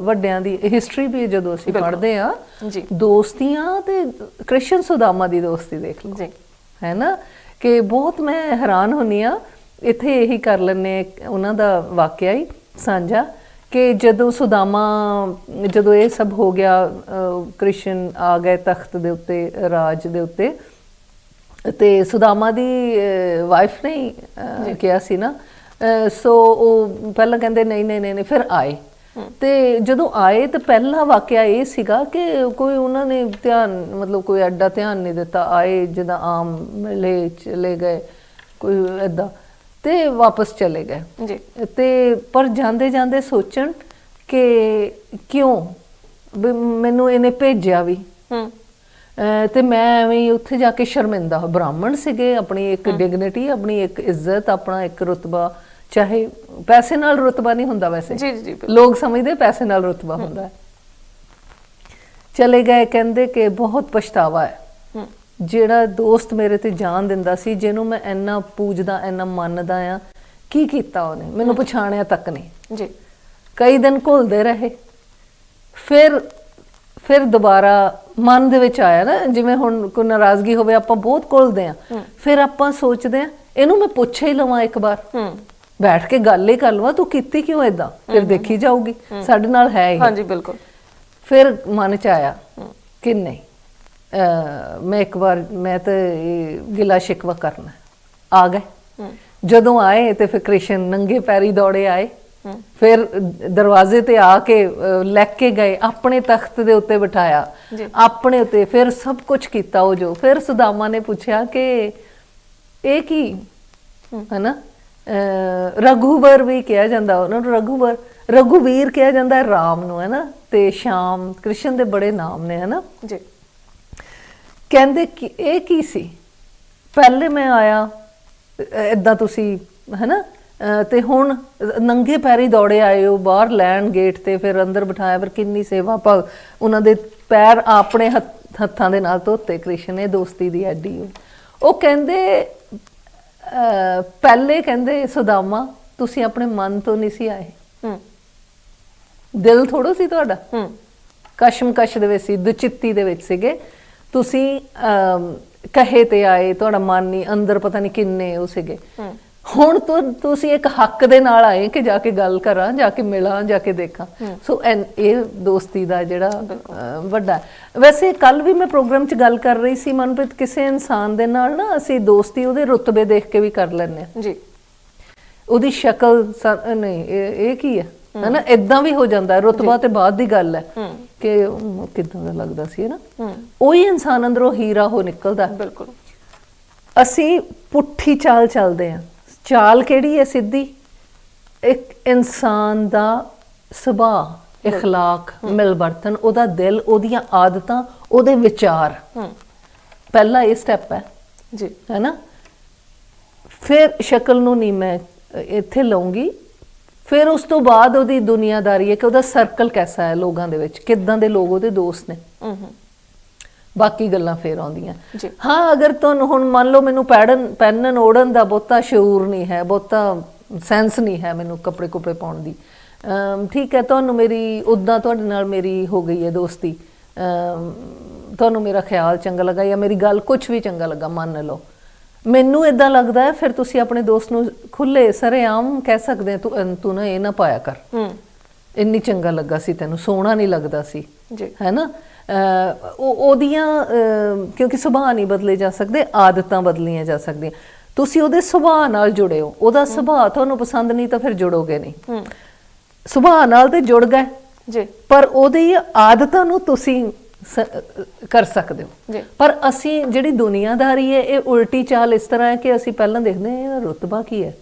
ਵੱਡਿਆਂ ਦੀ ਹਿਸਟਰੀ ਵੀ ਜਦੋਂ ਅਸੀਂ ਪੜ੍ਹਦੇ ਆ ਜੀ। ਦੋਸਤੀਆਂ ਤੇ ਕ੍ਰਿਸ਼ਨ ਸੁਦਾਮਾ ਦੀ ਦੋਸਤੀ ਦੇਖ ਲਓ। ਜੀ। ਹੈ ਨਾ? ਕਿ ਬਹੁਤ ਮੈਂ ਹੈਰਾਨ ਹੁੰਨੀ ਆ ਇੱਥੇ ਇਹੀ ਕਰ ਲੈਨੇ ਉਹਨਾਂ ਦਾ ਵਾਕਿਆ ਹੀ ਸਾਂਝਾ ਕਿ ਜਦੋਂ ਸੁਦਾਮਾ ਜਦੋਂ ਇਹ ਸਭ ਹੋ ਗਿਆ ਕ੍ਰਿਸ਼ਨ ਆ ਗਏ ਤਖਤ ਦੇ ਉੱਤੇ ਰਾਜ ਦੇ ਉੱਤੇ ਤੇ ਸੁਦਾਮਾ ਦੀ ਵਾਈਫ ਨੇ ਕਿਹਾ ਸੀ ਨਾ। ਸੋ ਉਹ ਪਹਿਲਾਂ ਕਹਿੰਦੇ ਨਹੀਂ ਨਹੀਂ ਨਹੀਂ ਫਿਰ ਆਏ। ਤੇ ਜਦੋਂ ਆਏ ਤਾਂ ਪਹਿਲਾ ਵਾਕਿਆ ਇਹ ਸੀਗਾ ਕਿ ਕੋਈ ਉਹਨਾਂ ਨੇ ਧਿਆਨ ਮਤਲਬ ਕੋਈ ਐਡਾ ਧਿਆਨ ਨਹੀਂ ਦਿੱਤਾ। ਆਏ ਜਿੱਦਾਂ ਆਮ ਮਿਲੇ ਚਲੇ ਗਏ ਕੋਈ ਐਦਾਂ ਤੇ ਵਾਪਸ ਚਲੇ ਗਏ। ਜੀ। ਤੇ ਪਰ ਜਾਂਦੇ ਜਾਂਦੇ ਸੋਚਣ ਕਿ ਕਿਉਂ? ਮੈਨੂੰ ਇਹਨੇ ਭੇਜਿਆ ਵੀ। ਹੂੰ। ਤੇ ਮੈਂ ਐਵੇਂ ਹੀ ਉੱਥੇ ਜਾ ਕੇ ਸ਼ਰਮਿੰਦਾ ਹੋ ਬ੍ਰਾਹਮਣ ਸੀਗੇ ਆਪਣੀ ਇੱਕ ਡਿਗਨਿਟੀ ਆਪਣੀ ਇੱਕ ਇੱਜ਼ਤ ਆਪਣਾ ਇੱਕ ਰੁਤਬਾ। ਚਾਹੇ ਪੈਸੇ ਨਾਲ ਰੁਤਬਾ ਨਹੀਂ ਹੁੰਦਾ ਵੈਸੇ। ਜੀ ਜੀ। ਲੋਕ ਸਮਝਦੇ ਪੈਸੇ ਨਾਲ ਰੁਤਬਾ ਹੁੰਦਾ ਹੈ। ਚਲੇ ਗਏ ਕਹਿੰਦੇ ਕਿ ਬਹੁਤ ਪਛਤਾਵਾ ਹੈ। ਹੂੰ। ਜਿਹੜਾ ਦੋਸਤ ਮੇਰੇ ਤੇ ਜਾਨ ਦਿੰਦਾ ਸੀ ਜਿਹਨੂੰ ਮੈਂ ਇੰਨਾ ਪੂਜਦਾ ਇੰਨਾ ਮੰਨਦਾ ਆ ਕੀ ਕੀਤਾ ਉਹਨੇ? ਮੈਨੂੰ ਪਛਾਣਿਆ ਤੱਕ ਨਹੀਂ। ਜੀ। ਕਈ ਦਿਨ ਘੁਲਦੇ ਰਹੇ। ਫਿਰ ਫਿਰ ਦੁਬਾਰਾ ਮਨ ਦੇ ਵਿੱਚ ਆਇਆ ਨਾ ਜਿਵੇਂ ਹੁਣ ਕੋਈ ਨਾਰਾਜ਼ਗੀ ਹੋਵੇ ਆਪਾਂ ਬਹੁਤ ਘੁਲਦੇ ਆ ਫਿਰ ਆਪਾਂ ਸੋਚਦੇ ਆ ਇਹਨੂੰ ਮੈਂ ਪੁੱਛ ਹੀ ਲਵਾਂ ਇੱਕ ਵਾਰ। ਬੈਠ ਕੇ ਗੱਲ ਹੀ ਕਰ ਲਵਾਂ ਤੂੰ ਕੀਤੀ ਕਿਉਂ ਇਦਾਂ ਫਿਰ ਦੇਖੀ ਜਾਊਗੀ ਸਾਡੇ ਨਾਲ ਹੈ ਹੀ ਹਾਂਜੀ ਬਿਲਕੁਲ। ਫਿਰ ਮਨ ਚ ਆਇਆ ਕਿ ਨਹੀਂ ਮੈਂ ਇੱਕ ਵਾਰ ਮੈਂ ਤਾਂ ਗਿਲਾ ਸ਼ਿਕਵਾ ਕਰਨਾ। ਆ ਗਏ। ਜਦੋਂ ਆਏ ਤੇ ਫਿਰ ਕ੍ਰਿਸ਼ਨ ਨੰਗੇ ਪੈਰੀ ਦੌੜੇ ਆਏ। ਫਿਰ ਦਰਵਾਜ਼ੇ ਤੇ ਆ ਕੇ ਲੈ ਕੇ ਗਏ ਆਪਣੇ ਤਖਤ ਦੇ ਉੱਤੇ ਬਿਠਾਇਆ। ਆਪਣੇ ਉੱਤੇ ਫਿਰ ਸਭ ਕੁਝ ਕੀਤਾ ਉਹ ਜੋ। ਫਿਰ ਸੁਦਾਮਾ ਨੇ ਪੁੱਛਿਆ ਕਿ ਇਹ ਕੀ? ਹੈਨਾ? ਰਘੁਵਰ ਵੀ ਕਿਹਾ ਜਾਂਦਾ ਉਹਨਾਂ ਨੂੰ ਰਘੁਵਰ ਰਘੁਵੀਰ ਕਿਹਾ ਜਾਂਦਾ ਹੈ ਰਾਮ ਨੂੰ ਹੈਨਾ? ਤੇ ਸ਼ਾਮ ਕ੍ਰਿਸ਼ਨ ਦੇ ਬੜੇ ਨਾਮ ਨੇ ਹੈਨਾ? ਜੀ। ਕਹਿੰਦੇ ਕਿ ਇਹ ਕੀ ਸੀ? ਪਹਿਲੇ ਮੈਂ ਆਇਆ ਇਦਾਂ ਤੁਸੀਂ ਹੈਨਾ? ਤੇ ਹੁਣ ਨੰਗੇ ਪੈਰੀ ਦੌੜੇ ਆਏ ਹੋ ਬਾਹਰ ਲੈਣ ਗੇਟ ਤੇ ਫਿਰ ਅੰਦਰ ਬਿਠਾਇਆ ਫਿਰ ਕਿੰਨੀ ਸੇਵਾ ਭਗ ਉਹਨਾਂ ਦੇ ਪੈਰ ਆਪਣੇ ਹੱਥ- ਦੇ ਨਾਲ ਧੋਤੇ ਕ੍ਰਿਸ਼ਨ ਨੇ ਦੋਸਤੀ ਦੀ ਐਡੀ। ਉਹ। ਉਹ ਕਹਿੰਦੇ ਪਹਿਲੇ ਕਹਿੰਦੇ ਸੁਦਾਮਾ ਤੁਸੀਂ ਆਪਣੇ ਮਨ ਤੋਂ ਨਹੀਂ ਸੀ ਆਏ। ਹੂੰ। ਦਿਲ ਥੋੜੋ ਸੀ ਤੁਹਾਡਾ? ਹੂੰ। ਕਸ਼ਮਕਸ਼ ਦੇ ਵਿੱਚ ਸੀ ਦੁਚਿੱਤੀ ਦੇ ਵਿੱਚ ਸੀਗੇ। ਤੁਸੀਂ ਕਹੇ ਤੇ ਆਏ ਤੁਹਾਡਾ ਮਨ ਨਹੀਂ ਅੰਦਰ ਪਤਾ ਨਹੀਂ ਕਿੰਨੇ ਉਹ ਸੀਗੇ। ਹੁਣ ਤੋਂ ਤੁਸੀਂ ਇੱਕ ਹੱਕ ਦੇ ਨਾਲ ਆਏ ਕਿ ਜਾ ਕੇ ਗੱਲ ਕਰਾਂ ਜਾ ਕੇ ਮਿਲਾਂ ਜਾ ਕੇ ਦੇਖਾਂ। ਸੋ ਇਹ ਦੋਸਤੀ ਦਾ ਜਿਹੜਾ ਵੱਡਾ। ਵੈਸੇ ਕੱਲ ਵੀ ਮੈਂ ਪ੍ਰੋਗਰਾਮ 'ਚ ਗੱਲ ਕਰ ਰਹੀ ਸੀ ਮਨਪ੍ਰੀਤ ਕਿਸੇ ਇਨਸਾਨ ਦੇ ਨਾਲ ਨਾ ਅਸੀਂ ਦੋਸਤੀ ਉਹਦੇ ਰੁਤਬੇ ਦੇਖ ਕੇ ਵੀ ਕਰ ਲੈਂਦੇ ਹਾਂ। ਜੀ। ਉਹਦੀ ਸ਼ਕਲ ਨਹੀਂ ਇਹ ਕੀ ਹੈ? ਹਨਾ ਇਦਾਂ ਵੀ ਹੋ ਜਾਂਦਾ ਰੁਤਬਾ ਤੇ ਬਾਅਦ ਦੀ ਗੱਲ ਹੈ ਕਿ ਕਿਦਾਂ ਦਾ ਲੱਗਦਾ ਸੀ ਨਾ ਉਹੀ ਇਨਸਾਨ ਅੰਦਰੋਂ ਹੀਰਾ ਹੋ ਨਿਕਲਦਾ। ਬਿਲਕੁਲ। ਅਸੀਂ ਪੁੱਠੀ ਚਾਲ ਚੱਲਦੇ ਹਾਂ। ਚਾਲ ਕਿਹੜੀ ਹੈ ਸਿੱਧੀ ਇੱਕ ਇਨਸਾਨ ਦਾ ਸੁਭਾਅ اخلاق ਮਿਲਵਰਤਨ ਉਹਦਾ ਦਿਲ ਉਹਦੀਆਂ ਆਦਤਾਂ ਉਹਦੇ ਵਿਚਾਰ ਹੂੰ ਪਹਿਲਾ ਇਹ ਸਟੈਪ ਹੈ ਜੀ ਹੈਨਾ ਫਿਰ ਸ਼ਕਲ ਨੂੰ ਨਹੀਂ ਮੈਂ ਅ, ਇੱਥੇ ਲਵਾਂਗੀ ਫਿਰ ਉਸ ਤੋਂ ਬਾਅਦ ਉਹਦੀ ਦੁਨੀਆਦਾਰੀ ਹੈ ਕਿ ਉਹਦਾ ਸਰਕਲ ਕਿਹਦਾ ਹੈ ਲੋਕਾਂ ਦੇ ਵਿੱਚ ਕਿੱਦਾਂ ਦੇ ਲੋਕ ਉਹਦੇ ਦੋਸਤ ਨੇ ਹੂੰ ਹੂੰ ਬਾਕੀ ਗੱਲਾਂ ਫੇਰ ਆਉਂਦੀਆਂ। ਹਾਂ ਅਗਰ ਤੁਹਾਨੂੰ ਹੁਣ ਮੰਨ ਲਓ ਮੈਨੂੰ ਪੈੜਨ ਪੈਨਨ ਓੜਨ ਦਾ ਬਹੁਤਾ ਸ਼ੂਰ ਨਹੀਂ ਹੈ ਬਹੁਤਾ ਸੈਂਸ ਨਹੀਂ ਹੈ ਮੈਨੂੰ ਕੱਪੜੇ ਕੁਪੜੇ ਪਾਉਣ ਦੀ। ਠੀਕ ਹੈ ਤੁਹਾਨੂੰ ਮੇਰੀ ਉਦਾਂ ਤੁਹਾਡੇ ਨਾਲ ਮੇਰੀ ਹੋ ਗਈ ਹੈ ਦੋਸਤੀ। ਤੁਹਾਨੂੰ ਮੇਰਾ ਖਿਆਲ ਚੰਗਾ ਲੱਗਾ ਜਾਂ ਮੇਰੀ ਗੱਲ ਕੁਝ ਵੀ ਚੰਗਾ ਲੱਗਾ ਮੰਨ ਲਓ। ਮੈਨੂੰ ਇਦਾਂ ਲੱਗਦਾ ਹੈ ਫਿਰ ਤੁਸੀਂ ਆਪਣੇ ਦੋਸਤ ਨੂੰ ਖੁੱਲੇ ਸਰੇਆਮ ਕਹਿ ਸਕਦੇ ਹੋ, ਤੂੰ ਤੂੰ ਨਾ ਇਹ ਨਾ ਪਾਇਆ ਕਰ। ਹੂੰ। ਇੰਨੀ ਚੰਗਾ ਲੱਗਾ ਸੀ ਤੈਨੂੰ ਸੋਹਣਾ ਨਹੀਂ ਲੱਗਦਾ ਸੀ। ਜੀ। ਹੈ ਨਾ? ਉਹਦੀਆਂ ਕਿਉਂਕਿ ਸੁਭਾਅ ਨਹੀਂ ਬਦਲੇ ਜਾ ਸਕਦੇ ਆਦਤਾਂ ਬਦਲੀਆਂ ਜਾ ਸਕਦੀਆਂ। ਤੁਸੀਂ ਉਹਦੇ ਸੁਭਾਅ ਨਾਲ ਜੁੜੇ ਹੋ। ਉਹਦਾ ਸੁਭਾਅ ਤੁਹਾਨੂੰ ਪਸੰਦ ਨਹੀਂ ਤਾਂ ਫਿਰ ਜੁੜੋਗੇ ਨਹੀਂ। ਸੁਭਾਅ ਨਾਲ ਤੇ ਜੁੜ ਗਏ। ਜੀ। ਪਰ ਉਹਦੀ ਆਦਤਾਂ ਨੂੰ ਤੁਸੀਂ ਕਰ ਸਕਦੇ ਹੋ। ਪਰ ਅਸੀਂ ਜਿਹੜੀ ਦੁਨੀਆਦਾਰੀ ਹੈ ਇਹ ਉਲਟੀ ਚਾਲ ਇਸ ਤਰ੍ਹਾਂ ਹੈ ਕਿ ਅਸੀਂ ਪਹਿਲਾਂ ਦੇਖਦੇ ਹਾਂ ਇਹਦਾ ਰੁਤਬਾ ਕੀ ਹੈ?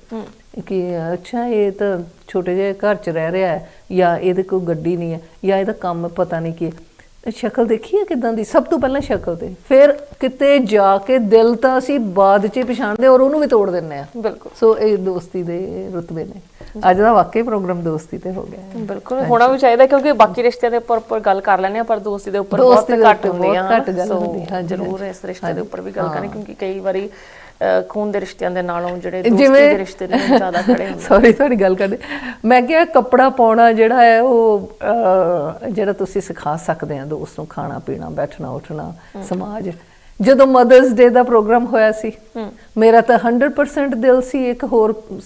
ਕਿ ਅੱਛਾ ਇਹ ਤਾਂ ਛੋਟੇ ਜਿਹੇ ਘਰ 'ਚ ਰਹਿ ਰਿਹਾ ਹੈ ਜਾਂ ਇਹਦੇ ਕੋਈ ਗੱਡੀ ਨਹੀਂ ਹੈ ਜਾਂ ਇਹਦਾ ਕੰਮ ਪਤਾ ਨਹੀਂ ਕੀ ਹੈ। ਸ਼ਕਲ ਦੇਖੀ ਹੈ ਕਿਦਾਂ ਦੀ? ਸਭ ਤੋਂ ਪਹਿਲਾਂ ਸ਼ਕਲ ਤੇ। ਫਿਰ ਕਿਤੇ ਜਾ ਕੇ ਦਿਲ ਤਾਂ ਅਸੀਂ ਬਾਅਦ 'ਚ ਹੀ ਪਛਾਣਦੇ ਔਰ ਉਹਨੂੰ ਵੀ ਤੋੜ ਦਿੰਨੇ ਆ ਬਿਲਕੁਲ। ਸੋ ਇਹ ਦੋਸਤੀ ਦੇ ਰੁਤਬੇ ਨੇ। ਅੱਜ ਦਾ ਵਾਕਈ ਪ੍ਰੋਗਰਾਮ ਦੋਸਤੀ ਤੇ ਹੋ ਗਿਆ ਹੈ। ਬਿਲਕੁਲ ਹੋਣਾ ਵੀ ਚਾਹੀਦਾ ਕਿਉਂਕਿ ਬਾਕੀ ਰਿਸ਼ਤਿਆਂ ਦੇ ਉੱਪਰ ਉੱਪਰ ਗੱਲ ਕਰ ਲੈਂਦੇ ਆ ਪਰ ਦੋਸਤੀ ਦੇ ਉੱਪਰ ਬਹੁਤ ਘੱਟ ਹੁੰਦੀ ਆ ਘੱਟ ਗੱਲ ਹੁੰਦੀ, ਹਾਂਜੀ, ਜ਼ਰੂਰ। ਇਸ ਰਿਸ਼ਤੇ ਦੇ ਉੱਪਰ ਵੀ ਗੱਲ ਕਰਾਂਗੇ ਕਿਉਂਕਿ ਕਈ ਵਾਰੀ ਖੂਨ ਦੇ ਰਿਸ਼ਤਿਆਂ ਦੇ ਨਾਲੋਂ ਜਿਹੜੇ ਦੋਸਤੀ ਦੇ ਰਿਸ਼ਤੇ ਨੇ ਜ਼ਿਆਦਾ ਖੜੇ ਹੁੰਦੇ ਸੌਰੀ ਤੁਹਾਡੀ ਗੱਲ ਕਰਦੇ। ਮੈਂ ਕਿਹਾ ਕੱਪੜਾ ਪਾਉਣਾ ਜਿਹੜਾ ਹੈ ਉਹ ਜਿਹੜਾ ਤੁਸੀਂ ਸਿਖਾ ਸਕਦੇ ਆ ਦੋਸਤ ਨੂੰ ਖਾਣਾ ਪੀਣਾ ਬੈਠਣਾ ਉੱਠਣਾ ਸਮਾਜ। ਜਦੋਂ ਮਦਰਸ ਡੇ ਦਾ ਪ੍ਰੋਗਰਾਮ ਹੋਇਆ ਸੀ ਮੇਰਾ ਤਾਂ 100% ਦਿਲ ਸੀ ਇੱਕ ਹੋਰ